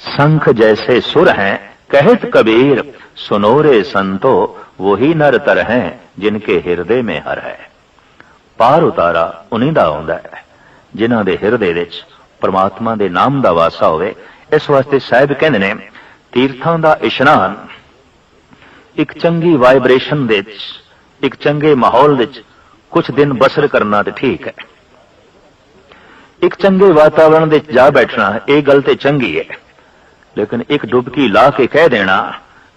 B: शंख जैसे सुर हैं कहत कबीर सुनो रे संतो वही नर तर हैं जिनके ਹਿਰਦੇ में ਹਰ ਹੈ ਪਾਰ ਉਤਾਰਾ ਉਨੀ ਦਾ ਆਉਂਦਾ ਹੈ ਜਿਨ੍ਹਾਂ ਦੇ ਹਿਰਦੇ ਵਿੱਚ ਪ੍ਰਮਾਤਮਾ ਦੇ ਨਾਮ ਦਾ ਵਾਸਾ ਹੋਵੇ ਇਸ ਵਾਸਤੇ ਸਾਹਿਬ ਕਹਿੰਦੇ ਨੇ, ਤੀਰਥਾਂ ਦਾ ਇਸ਼ਨਾਨ ਇੱਕ ਚੰਗੀ ਵਾਈਬ੍ਰੇਸ਼ਨ ਦੇ ਵਿੱਚ, ਇੱਕ ਚੰਗੇ ਮਾਹੌਲ ਵਿੱਚ ਕੁਝ ਦਿਨ ਬਸਰ ਕਰਨਾ ਤੇ ਠੀਕ ਹੈ। ਇੱਕ ਚੰਗੇ ਵਾਤਾਵਰਣ ਦੇ ਜਾ ਬੈਠਣਾ ਇਹ ਗੱਲ ਤੇ ਚੰਗੀ ਹੈ। ਲੇਕਿਨ ਇੱਕ ਡੁਬਕੀ ਲਾ ਕੇ ਕਹਿ ਦੇਣਾ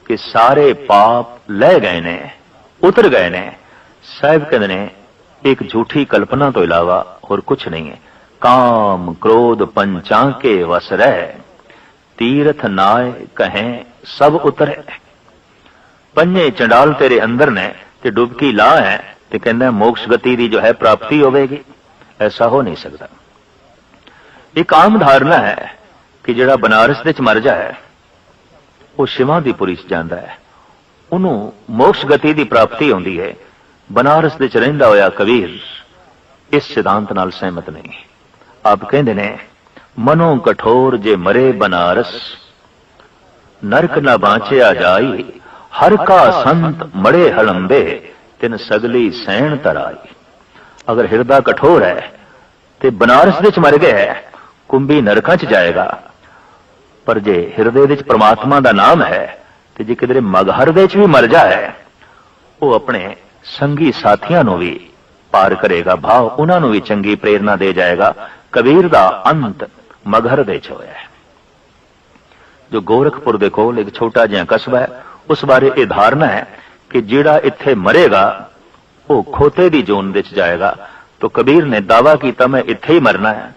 B: ਕਿ ਸਾਰੇ ਪਾਪ ਲੈ ਗਏ ਨੇ, ਉਤਰ ਗਏ ਨੇ। ਸਾਹਿਬ ਕਹਿੰਦੇ ਨੇ, ਇੱਕ ਝੂਠੀ ਕਲਪਨਾ ਤੋਂ ਇਲਾਵਾ ਹੋਰ ਕੁਝ ਨਹੀਂ ਹੈ। ਕਾਮ, ਕ੍ਰੋਧ ਪੰਚਾਂ ਕੇ ਵਸ ਰਹਿ। ਤੀਰਥ ਨਾਏ ਕਹੇ, ਸਭ ਉਤਰੇ। ਪੰਜੇ ਚੰਡਾਲ ਤੇਰੇ ਅੰਦਰ ਨੇ ਤੇ ਡੁਬਕੀ ਲਾ ਹੈ ਤੇ ਕਹਿੰਦਾ, ਮੋਕਸ਼ ਗਤੀ ਦੀ ਜੋ ਹੈ ਪ੍ਰਾਪਤੀ ਹੋਵੇਗੀ। ਐਸਾ ਹੋ ਨਹੀਂ ਸਕਦਾ। ਇੱਕ ਆਮ ਧਾਰਨਾ ਹੈ ਕਿ ਜਿਹੜਾ ਬਨਾਰਸ ਦੇ ਚ ਮਰ ਜਾਏ, ਉਹ ਸ਼ਿਵਾ ਦੀ ਪੁਰੀ ਚ ਜਾਂਦਾ ਹੈ। ਉਹਨੂੰ ਮੋਕਸ਼ ਗਤੀ ਦੀ ਪ੍ਰਾਪਤੀ ਹੁੰਦੀ ਹੈ। ਬਨਾਰਸ ਦੇ ਚ ਰਹਿੰਦਾ ਹੋਇਆ ਕਬੀਰ ਇਸ ਸਿਧਾਂਤ ਨਾਲ ਸਹਿਮਤ ਨਹੀਂ। ਆਪ ਕਹਿੰਦੇ ਨੇ ਮਨੋ ਕਠੋਰ ਜੇ ਮਰੇ ਬਨਾਰਸ। ਨਰਕ ਨਾ ਬਾਂਚਿਆ ਜਾਈ ਹਰ ਕਾ ਸੰਤ ਮੜੇ ਹਲੰਬੇ ਤਿਨ ਸਗਲੀ ਸੈਣ ਤਰਾਈ। ਅਗਰ ਹਿਰਦਾ ਕਠੋਰ ਹੈ ਤੇ ਬਨਾਰਸ ਵਿੱਚ ਮਰ ਗਿਆ ਹੈ, ਕੁੰਭੀ ਨਰਕਾਂ 'ਚ ਜਾਏਗਾ। ਪਰ ਜੇ ਹਿਰਦੇ ਵਿੱਚ ਪ੍ਰਮਾਤਮਾ ਦਾ ਨਾਮ ਹੈ ਤੇ ਜੇ ਕਿਧਰੇ ਮਗਹਰ ਦੇ 'ਚ ਵੀ ਮਰ ਜਾਏ ਉਹ ਆਪਣੇ ਸੰਗੀ ਸਾਥੀਆਂ ਨੂੰ ਵੀ ਪਾਰ ਕਰੇਗਾ ਭਾਵ ਉਹਨਾਂ ਨੂੰ ਵੀ ਚੰਗੀ ਪ੍ਰੇਰਣਾ ਦੇ ਜਾਏਗਾ। ਕਬੀਰ ਦਾ ਅੰਤ ਮਗਹਰ ਦੇ 'ਚ ਹੋਇਆ ਹੈ। ਜੋ ਗੋਰਖਪੁਰ ਦੇ ਕੋਲ ਇੱਕ ਛੋਟਾ ਜਿਹਾ ਕਸਬਾ ਹੈ, ਉਸ ਬਾਰੇ ਇਹ ਧਾਰਨਾ ਹੈ ਕਿ ਜਿਹੜਾ ਇੱਥੇ ਮਰੇਗਾ, ਉਹ ਖੋਤੇ ਦੀ ਜੋਨ ਵਿੱਚ ਜਾਏਗਾ। ਤਾਂ ਕਬੀਰ ਨੇ ਦਾਵਾ ਕੀਤਾ, ਮੈਂ ਇੱਥੇ ਹੀ ਮਰਨਾ ਹੈ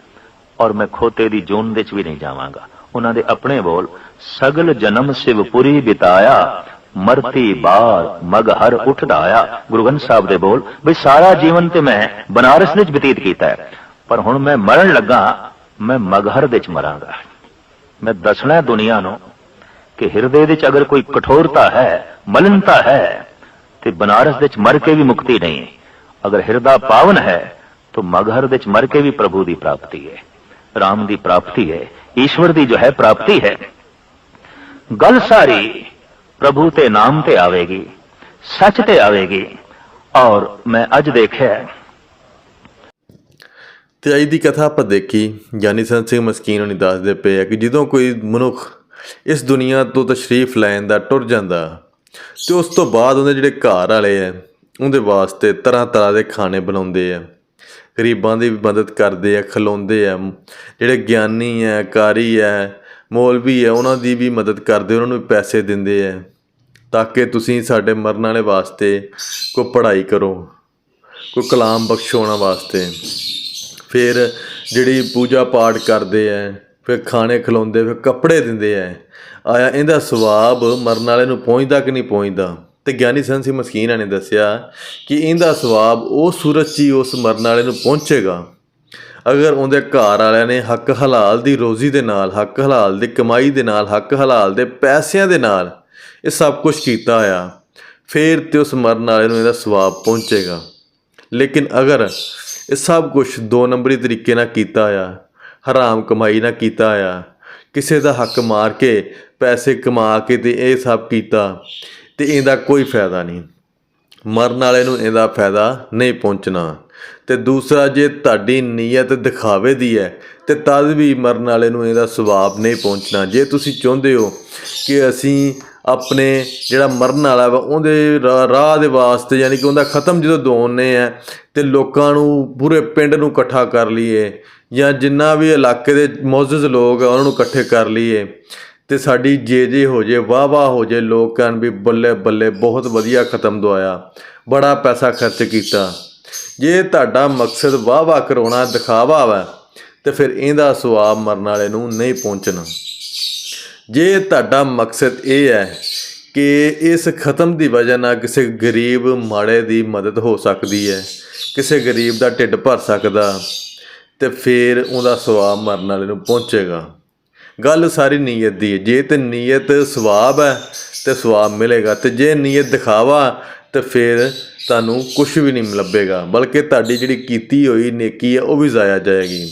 B: ਔਰ ਮੈਂ ਖੋਤੇ ਦੀ ਜੋਨ ਵਿੱਚ ਵੀ ਨਹੀਂ ਜਾਵਾਂਗਾ। ਉਹਨਾਂ ਦੇ ਆਪਣੇ ਬੋਲ, ਸਗਲ ਜਨਮ ਸਿਵਪੁਰੀ ਬਿਤਾਇਆ, ਮਰਤੀ ਬਾਰ ਮਗ ਹਰ ਉੱਠਦਾ ਆਇਆ। ਗੁਰੂ ਗ੍ਰੰਥ ਸਾਹਿਬ ਦੇ ਬੋਲ ਵੀ ਸਾਰਾ ਜੀਵਨ ਤੇ ਮੈਂ ਬਨਾਰਸ ਵਿੱਚ ਬਤੀਤ ਕੀਤਾ ਹੈ, ਪਰ ਹੁਣ ਮੈਂ ਮਰਨ ਲੱਗਾ ਮੈਂ ਮਗਹਰ ਦੇ ਵਿੱਚ ਮਰਾਂਗਾ। ਮੈਂ ਦੱਸਣਾ ਹੈ ਦੁਨੀਆ ਨੂੰ ਕਿ ਹਿਰਦੇ ਵਿੱਚ ਅਗਰ ਕੋਈ ਕਠੋਰਤਾ ਹੈ, ਮਲਿਨਤਾ ਹੈ, ਤੇ ਬਨਾਰਸ ਵਿੱਚ ਮਰ ਕੇ ਵੀ ਮੁਕਤੀ ਨਹੀਂ। ਅਗਰ ਹਿਰਦਾ ਪਾਵਨ ਹੈ, ਤਾਂ ਮਗਹਰ ਦੇ ਵਿੱਚ ਮਰ ਕੇ ਵੀ ਪ੍ਰਭੂ ਦੀ ਪ੍ਰਾਪਤੀ ਹੈ, ਰਾਮ ਦੀ ਪ੍ਰਾਪਤੀ ਹੈ, ਈਸ਼ਵਰ ਦੀ ਜੋ ਹੈ ਪ੍ਰਾਪਤੀ ਹੈ। ਗੱਲ ਸਾਰੀ ਪ੍ਰਭੂ ਤੇ ਨਾਮ ਤੇ ਆਵੇਗੀ, ਸੱਚ ਤੇ ਆਵੇਗੀ। ਔਰ ਮੈਂ ਅੱਜ ਦੇਖਿਆ
A: ਤੇ ਅੱਜ ਦੀ ਕਥਾ ਆਪਾਂ ਦੇਖੀ, ਗਿਆਨੀ ਸੰਤ ਸਿੰਘ ਮਸਕੀਨ ਉਹਨੇ ਦੱਸਦੇ ਪਏ ਆ ਕਿ ਜਦੋਂ ਕੋਈ ਮਨੁੱਖ ਇਸ ਦੁਨੀਆ ਤੋਂ ਤਸ਼ਰੀਫ ਲੈ ਜਾਂਦਾ ਟੁਰ ਜਾਂਦਾ ਤੇ ਉਸ ਤੋਂ ਬਾਅਦ ਉਹਦੇ ਜਿਹੜੇ ਘਰ ਵਾਲੇ ਆ, ਉਹਦੇ ਵਾਸਤੇ ਤਰ੍ਹਾਂ ਤਰ੍ਹਾਂ ਦੇ ਖਾਣੇ ਬਣਾਉਂਦੇ ਆ, ਗਰੀਬਾਂ ਦੀ ਵੀ ਮਦਦ ਕਰਦੇ ਆ, ਖਿਲਾਉਂਦੇ ਆ, ਜਿਹੜੇ ਗਿਆਨੀ ਆ, ਕਾਰੀ ਆ, ਮੌਲਵੀ ਆ, ਉਹਨਾਂ ਦੀ ਵੀ ਮਦਦ ਕਰਦੇ, ਉਹਨਾਂ ਨੂੰ ਵੀ ਪੈਸੇ ਦਿੰਦੇ ਆ, ਤਾਂ ਕਿ ਤੁਸੀਂ ਸਾਡੇ ਮਰਨ ਵਾਲੇ ਵਾਸਤੇ ਕੋਈ ਪੜ੍ਹਾਈ ਕਰੋ, ਕੋਈ ਕਲਾਮ ਬਖਸ਼ਾਉਣਾ ਵਾਸਤੇ। ਫਿਰ ਜਿਹੜੀ ਪੂਜਾ ਪਾਠ ਕਰਦੇ ਆ ਫਿਰ ਖਾਣੇ ਖਿਲਾਉਂਦੇ ਫਿਰ ਕੱਪੜੇ ਦਿੰਦੇ ਆ ਆਇਆ ਇਹਦਾ ਸਵਾਬ ਮਰਨ ਵਾਲੇ ਨੂੰ ਪਹੁੰਚਦਾ ਕਿ ਨਹੀਂ ਪਹੁੰਚਦਾ? ਤੇ ਗਿਆਨੀ ਸੰਤ ਸਿੰਘ ਮਸਕੀਨਾ ਨੇ ਦੱਸਿਆ ਕਿ ਇਹਦਾ ਸਵਾਬ ਉਹ ਸੂਰਜ 'ਚ ਹੀ ਉਸ ਮਰਨ ਵਾਲੇ ਨੂੰ ਪਹੁੰਚੇਗਾ। ਅਗਰ ਉਹਦੇ ਘਰ ਵਾਲਿਆਂ ਨੇ ਹੱਕ ਹਲਾਲ ਦੀ ਰੋਜ਼ੀ ਦੇ ਨਾਲ, ਹੱਕ ਹਲਾਲ ਦੀ ਕਮਾਈ ਦੇ ਨਾਲ, ਹੱਕ ਹਲਾਲ ਦੇ ਪੈਸਿਆਂ ਦੇ ਨਾਲ ਇਹ ਸਭ ਕੁਝ ਕੀਤਾ ਆ ਫੇਰ ਤੇ ਉਸ ਮਰਨ ਵਾਲੇ ਨੂੰ ਇਹਦਾ ਸਵਾਬ ਪਹੁੰਚੇਗਾ। ਲੇਕਿਨ ਅਗਰ ਇਹ ਸਭ ਕੁਝ ਦੋ ਨੰਬਰੀ ਤਰੀਕੇ ਨਾਲ ਕੀਤਾ ਆ, ਹਰਾਮ ਕਮਾਈ ਨਾਲ ਕੀਤਾ ਆ। ਕਿਸੇ ਦਾ ਹੱਕ ਮਾਰ ਕੇ, ਪੈਸੇ ਕਮਾ ਕੇ ਤੇ ਇਹ ਸਭ ਕੀਤਾ, ਤੇ ਇਹਦਾ ਕੋਈ ਫਾਇਦਾ ਨਹੀਂ। ਮਰਨ ਵਾਲੇ ਨੂੰ ਇਹਦਾ ਫਾਇਦਾ ਨਹੀਂ ਪਹੁੰਚਣਾ। ਤੇ ਦੂਸਰਾ, ਜੇ ਤੁਹਾਡੀ ਨੀਅਤ ਦਿਖਾਵੇ ਦੀ ਹੈ, ਤੇ ਤਦ ਵੀ ਮਰਨ ਵਾਲੇ ਨੂੰ ਇਹਦਾ ਸਵਾਬ ਨਹੀਂ ਪਹੁੰਚਣਾ। ਜੇ ਤੁਸੀਂ ਚਾਹੁੰਦੇ ਹੋ ਕਿ ਅਸੀਂ ਆਪਣੇ ਜਿਹੜਾ ਮਰਨ ਵਾਲਾ ਵਾ, ਉਹਦੇ ਰਾ- ਰਾਹ ਦੇ ਵਾਸਤੇ, ਯਾਨੀ ਕਿ ਉਹਦਾ ਖਤਮ ਜਦੋਂ ਦੋਨੇ ਆ ਅਤੇ ਲੋਕਾਂ ਨੂੰ, ਪੂਰੇ ਪਿੰਡ ਨੂੰ ਇਕੱਠਾ ਕਰ ਲਈਏ ਜਾਂ ਜਿੰਨਾ ਵੀ ਇਲਾਕੇ ਦੇ ਮੌਜੂਦ ਲੋਕ ਆ, ਉਹਨਾਂ ਨੂੰ ਇਕੱਠੇ ਕਰ ਲਈਏ। ਅਤੇ ਸਾਡੀ ਜੇ ਜੇ ਹੋ ਜੇ, ਵਾਹ ਵਾਹ ਹੋ ਜੇ, ਲੋਕ ਕਹਿਣ ਵੀ ਬੱਲੇ ਬੱਲੇ ਬਹੁਤ ਵਧੀਆ ਖਤਮ ਦਵਾਇਆ। ਬੜਾ ਪੈਸਾ ਖਰਚ ਕੀਤਾ। ਜੇ ਤੁਹਾਡਾ ਮਕਸਦ ਵਾਹ ਵਾਹ ਕਰਾਉਣਾ, ਦਿਖਾਵਾ ਵਾ, ਤੇ ਫਿਰ ਇਹਦਾ ਸਵਾਬ ਮਰਨ ਵਾਲੇ ਨੂੰ ਨਹੀਂ ਪਹੁੰਚਣਾ। ਜੇ ਤੁਹਾਡਾ ਮਕਸਦ ਇਹ ਹੈ ਕਿ ਇਸ ਖਤਮ ਦੀ ਵਜ੍ਹਾ ਨਾਲ ਕਿਸੇ ਗਰੀਬ ਮਾੜੇ ਦੀ ਮਦਦ ਹੋ ਸਕਦੀ ਹੈ ਕਿਸੇ ਗਰੀਬ ਦਾ ਢਿੱਡ ਭਰ ਸਕਦਾ ਤੇ ਫਿਰ ਉਹਦਾ ਸਵਾਬ ਮਰਨ ਵਾਲੇ ਨੂੰ ਪਹੁੰਚੇਗਾ। ਗੱਲ ਸਾਰੀ ਨੀਅਤ ਦੀ ਹੈ। ਜੇ ਤੇ ਨੀਅਤ ਸਵਾਬ ਹੈ ਤੇ ਸਵਾਬ ਮਿਲੇਗਾ। ਤੇ ਜੇ ਨੀਅਤ ਦਿਖਾਵਾ ਤੇ ਫਿਰ ਤੁਹਾਨੂੰ ਕੁਝ ਵੀ ਨਹੀਂ ਲੱਭੇਗਾ। ਬਲਕਿ ਤੁਹਾਡੀ ਜਿਹੜੀ ਕੀਤੀ ਹੋਈ ਨੇਕੀ ਹੈ, ਉਹ ਵੀ ਜ਼ਾਇਆ ਜਾਏਗੀ।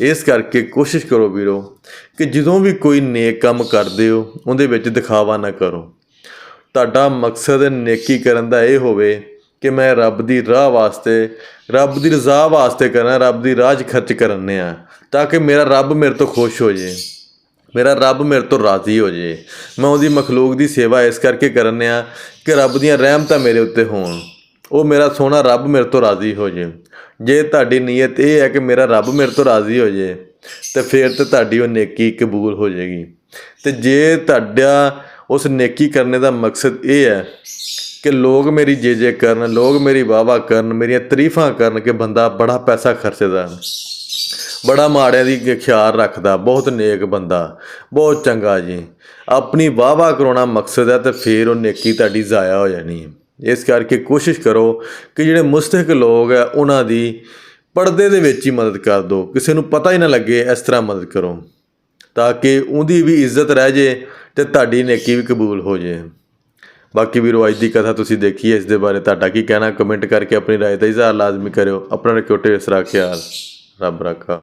A: ਇਸ ਕਰਕੇ ਕੋਸ਼ਿਸ਼ ਕਰੋ ਵੀਰੋ ਕਿ ਜਦੋਂ ਵੀ ਕੋਈ ਨੇਕ ਕੰਮ ਕਰਦੇ ਹੋ, ਉਹਦੇ ਵਿੱਚ ਦਿਖਾਵਾ ਨਾ ਕਰੋ। ਤੁਹਾਡਾ ਮਕਸਦ ਨੇਕੀ ਕਰਨ ਦਾ ਇਹ ਹੋਵੇ ਕਿ ਮੈਂ ਰੱਬ ਦੀ ਰਾਹ ਵਾਸਤੇ, ਰੱਬ ਦੀ ਰਜ਼ਾ ਵਾਸਤੇ ਕਰਨਾ ਰੱਬ ਦੀ ਰਾਹ 'ਚ ਖਰਚ ਕਰਨੇ ਆ ਤਾਂ ਕਿ ਮੇਰਾ ਰੱਬ ਮੇਰੇ ਤੋਂ ਖੁਸ਼ ਹੋ ਜੇ, ਮੇਰਾ ਰੱਬ ਮੇਰੇ ਤੋਂ ਰਾਜ਼ੀ ਹੋ ਜੇ। ਮੈਂ ਉਹਦੀ ਮਖਲੂਕ ਦੀ ਸੇਵਾ ਇਸ ਕਰਕੇ ਕਰਨੇ ਆ ਕਿ ਰੱਬ ਦੀਆਂ ਰਹਿਮਤਾਂ ਮੇਰੇ ਉੱਤੇ ਹੋਣ। ਉਹ ਮੇਰਾ ਸੋਹਣਾ ਰੱਬ ਮੇਰੇ ਤੋਂ ਰਾਜ਼ੀ ਹੋ ਜੇ। ਜੇ ਤੁਹਾਡੀ ਨੀਅਤ ਇਹ ਹੈ ਕਿ ਮੇਰਾ ਰੱਬ ਮੇਰੇ ਤੋਂ ਰਾਜ਼ੀ ਹੋ ਜੇ, ਤੇ ਫਿਰ ਤੇ ਤੁਹਾਡੀ ਉਹ ਨੇਕੀ ਕਬੂਲ ਹੋ ਜਾਏਗੀ ਤੇ ਜੇ ਤੁਹਾਡਾ ਉਸ ਨੇਕੀ ਕਰਨੇ ਦਾ ਮਕਸਦ ਇਹ ਹੈ ਕਿ ਲੋਕ ਮੇਰੀ ਜੇ ਜੇ ਕਰਨ, ਲੋਕ ਮੇਰੀ ਵਾਵਾ ਕਰਨ, ਮੇਰੀਆਂ ਤਾਰੀਫਾਂ ਕਰਨ ਕਿ ਬੰਦਾ ਬੜਾ ਪੈਸਾ ਖਰਚਦਾ ਬੜਾ ਮਾੜਿਆਂ ਦੀ ਖਿਆਲ ਰੱਖਦਾ, ਬਹੁਤ ਨੇਕ ਬੰਦਾ, ਬਹੁਤ ਚੰਗਾ ਜੀ। ਆਪਣੀ ਵਾਵਾ ਕਰਾਉਣਾ ਮਕਸਦ ਹੈ ਤੇ ਫਿਰ ਉਹ ਨੇਕੀ ਤੁਹਾਡੀ ਜ਼ਾਇਆ ਹੋ ਜਾਣੀ ਹੈ। ਇਸ ਕਰਕੇ ਕੋਸ਼ਿਸ਼ ਕਰੋ ਕਿ ਜਿਹੜੇ ਮੁਸਤਹਿਕ ਲੋਕ ਹੈ, ਉਹਨਾਂ ਦੀ ਪਰਦੇ ਦੇ ਵਿੱਚ ਹੀ ਮਦਦ ਕਰ ਦਿਓ। ਕਿਸੇ ਨੂੰ ਪਤਾ ਹੀ ਨਾ ਲੱਗੇ, ਇਸ ਤਰ੍ਹਾਂ ਮਦਦ ਕਰੋ। ਤਾਂ ਕਿ ਉਹਦੀ ਵੀ ਇੱਜ਼ਤ ਰਹਿ ਜੇ ਤੇ ਤੁਹਾਡੀ ਨੇਕੀ ਵੀ ਕਬੂਲ ਹੋ ਜੇ। ਬਾਕੀ ਵੀਰੋ, ਅੱਜ ਦੀ ਕਥਾ ਤੁਸੀਂ ਦੇਖੀ ਹੈ, ਇਸ ਦੇ ਬਾਰੇ ਤੁਹਾਡਾ ਕੀ ਕਹਿਣਾ? ਕਮੈਂਟ ਕਰਕੇ ਆਪਣੀ ਰਾਏ ਦਾ ਇਜ਼ਹਾਰ ਲਾਜ਼ਮੀ ਕਰਿਓ। ਆਪਣਾ ਰੱਖਿਓ ਢੇਰ ਸਾਰਾ ਰੱਬ ਰੱਖਾ।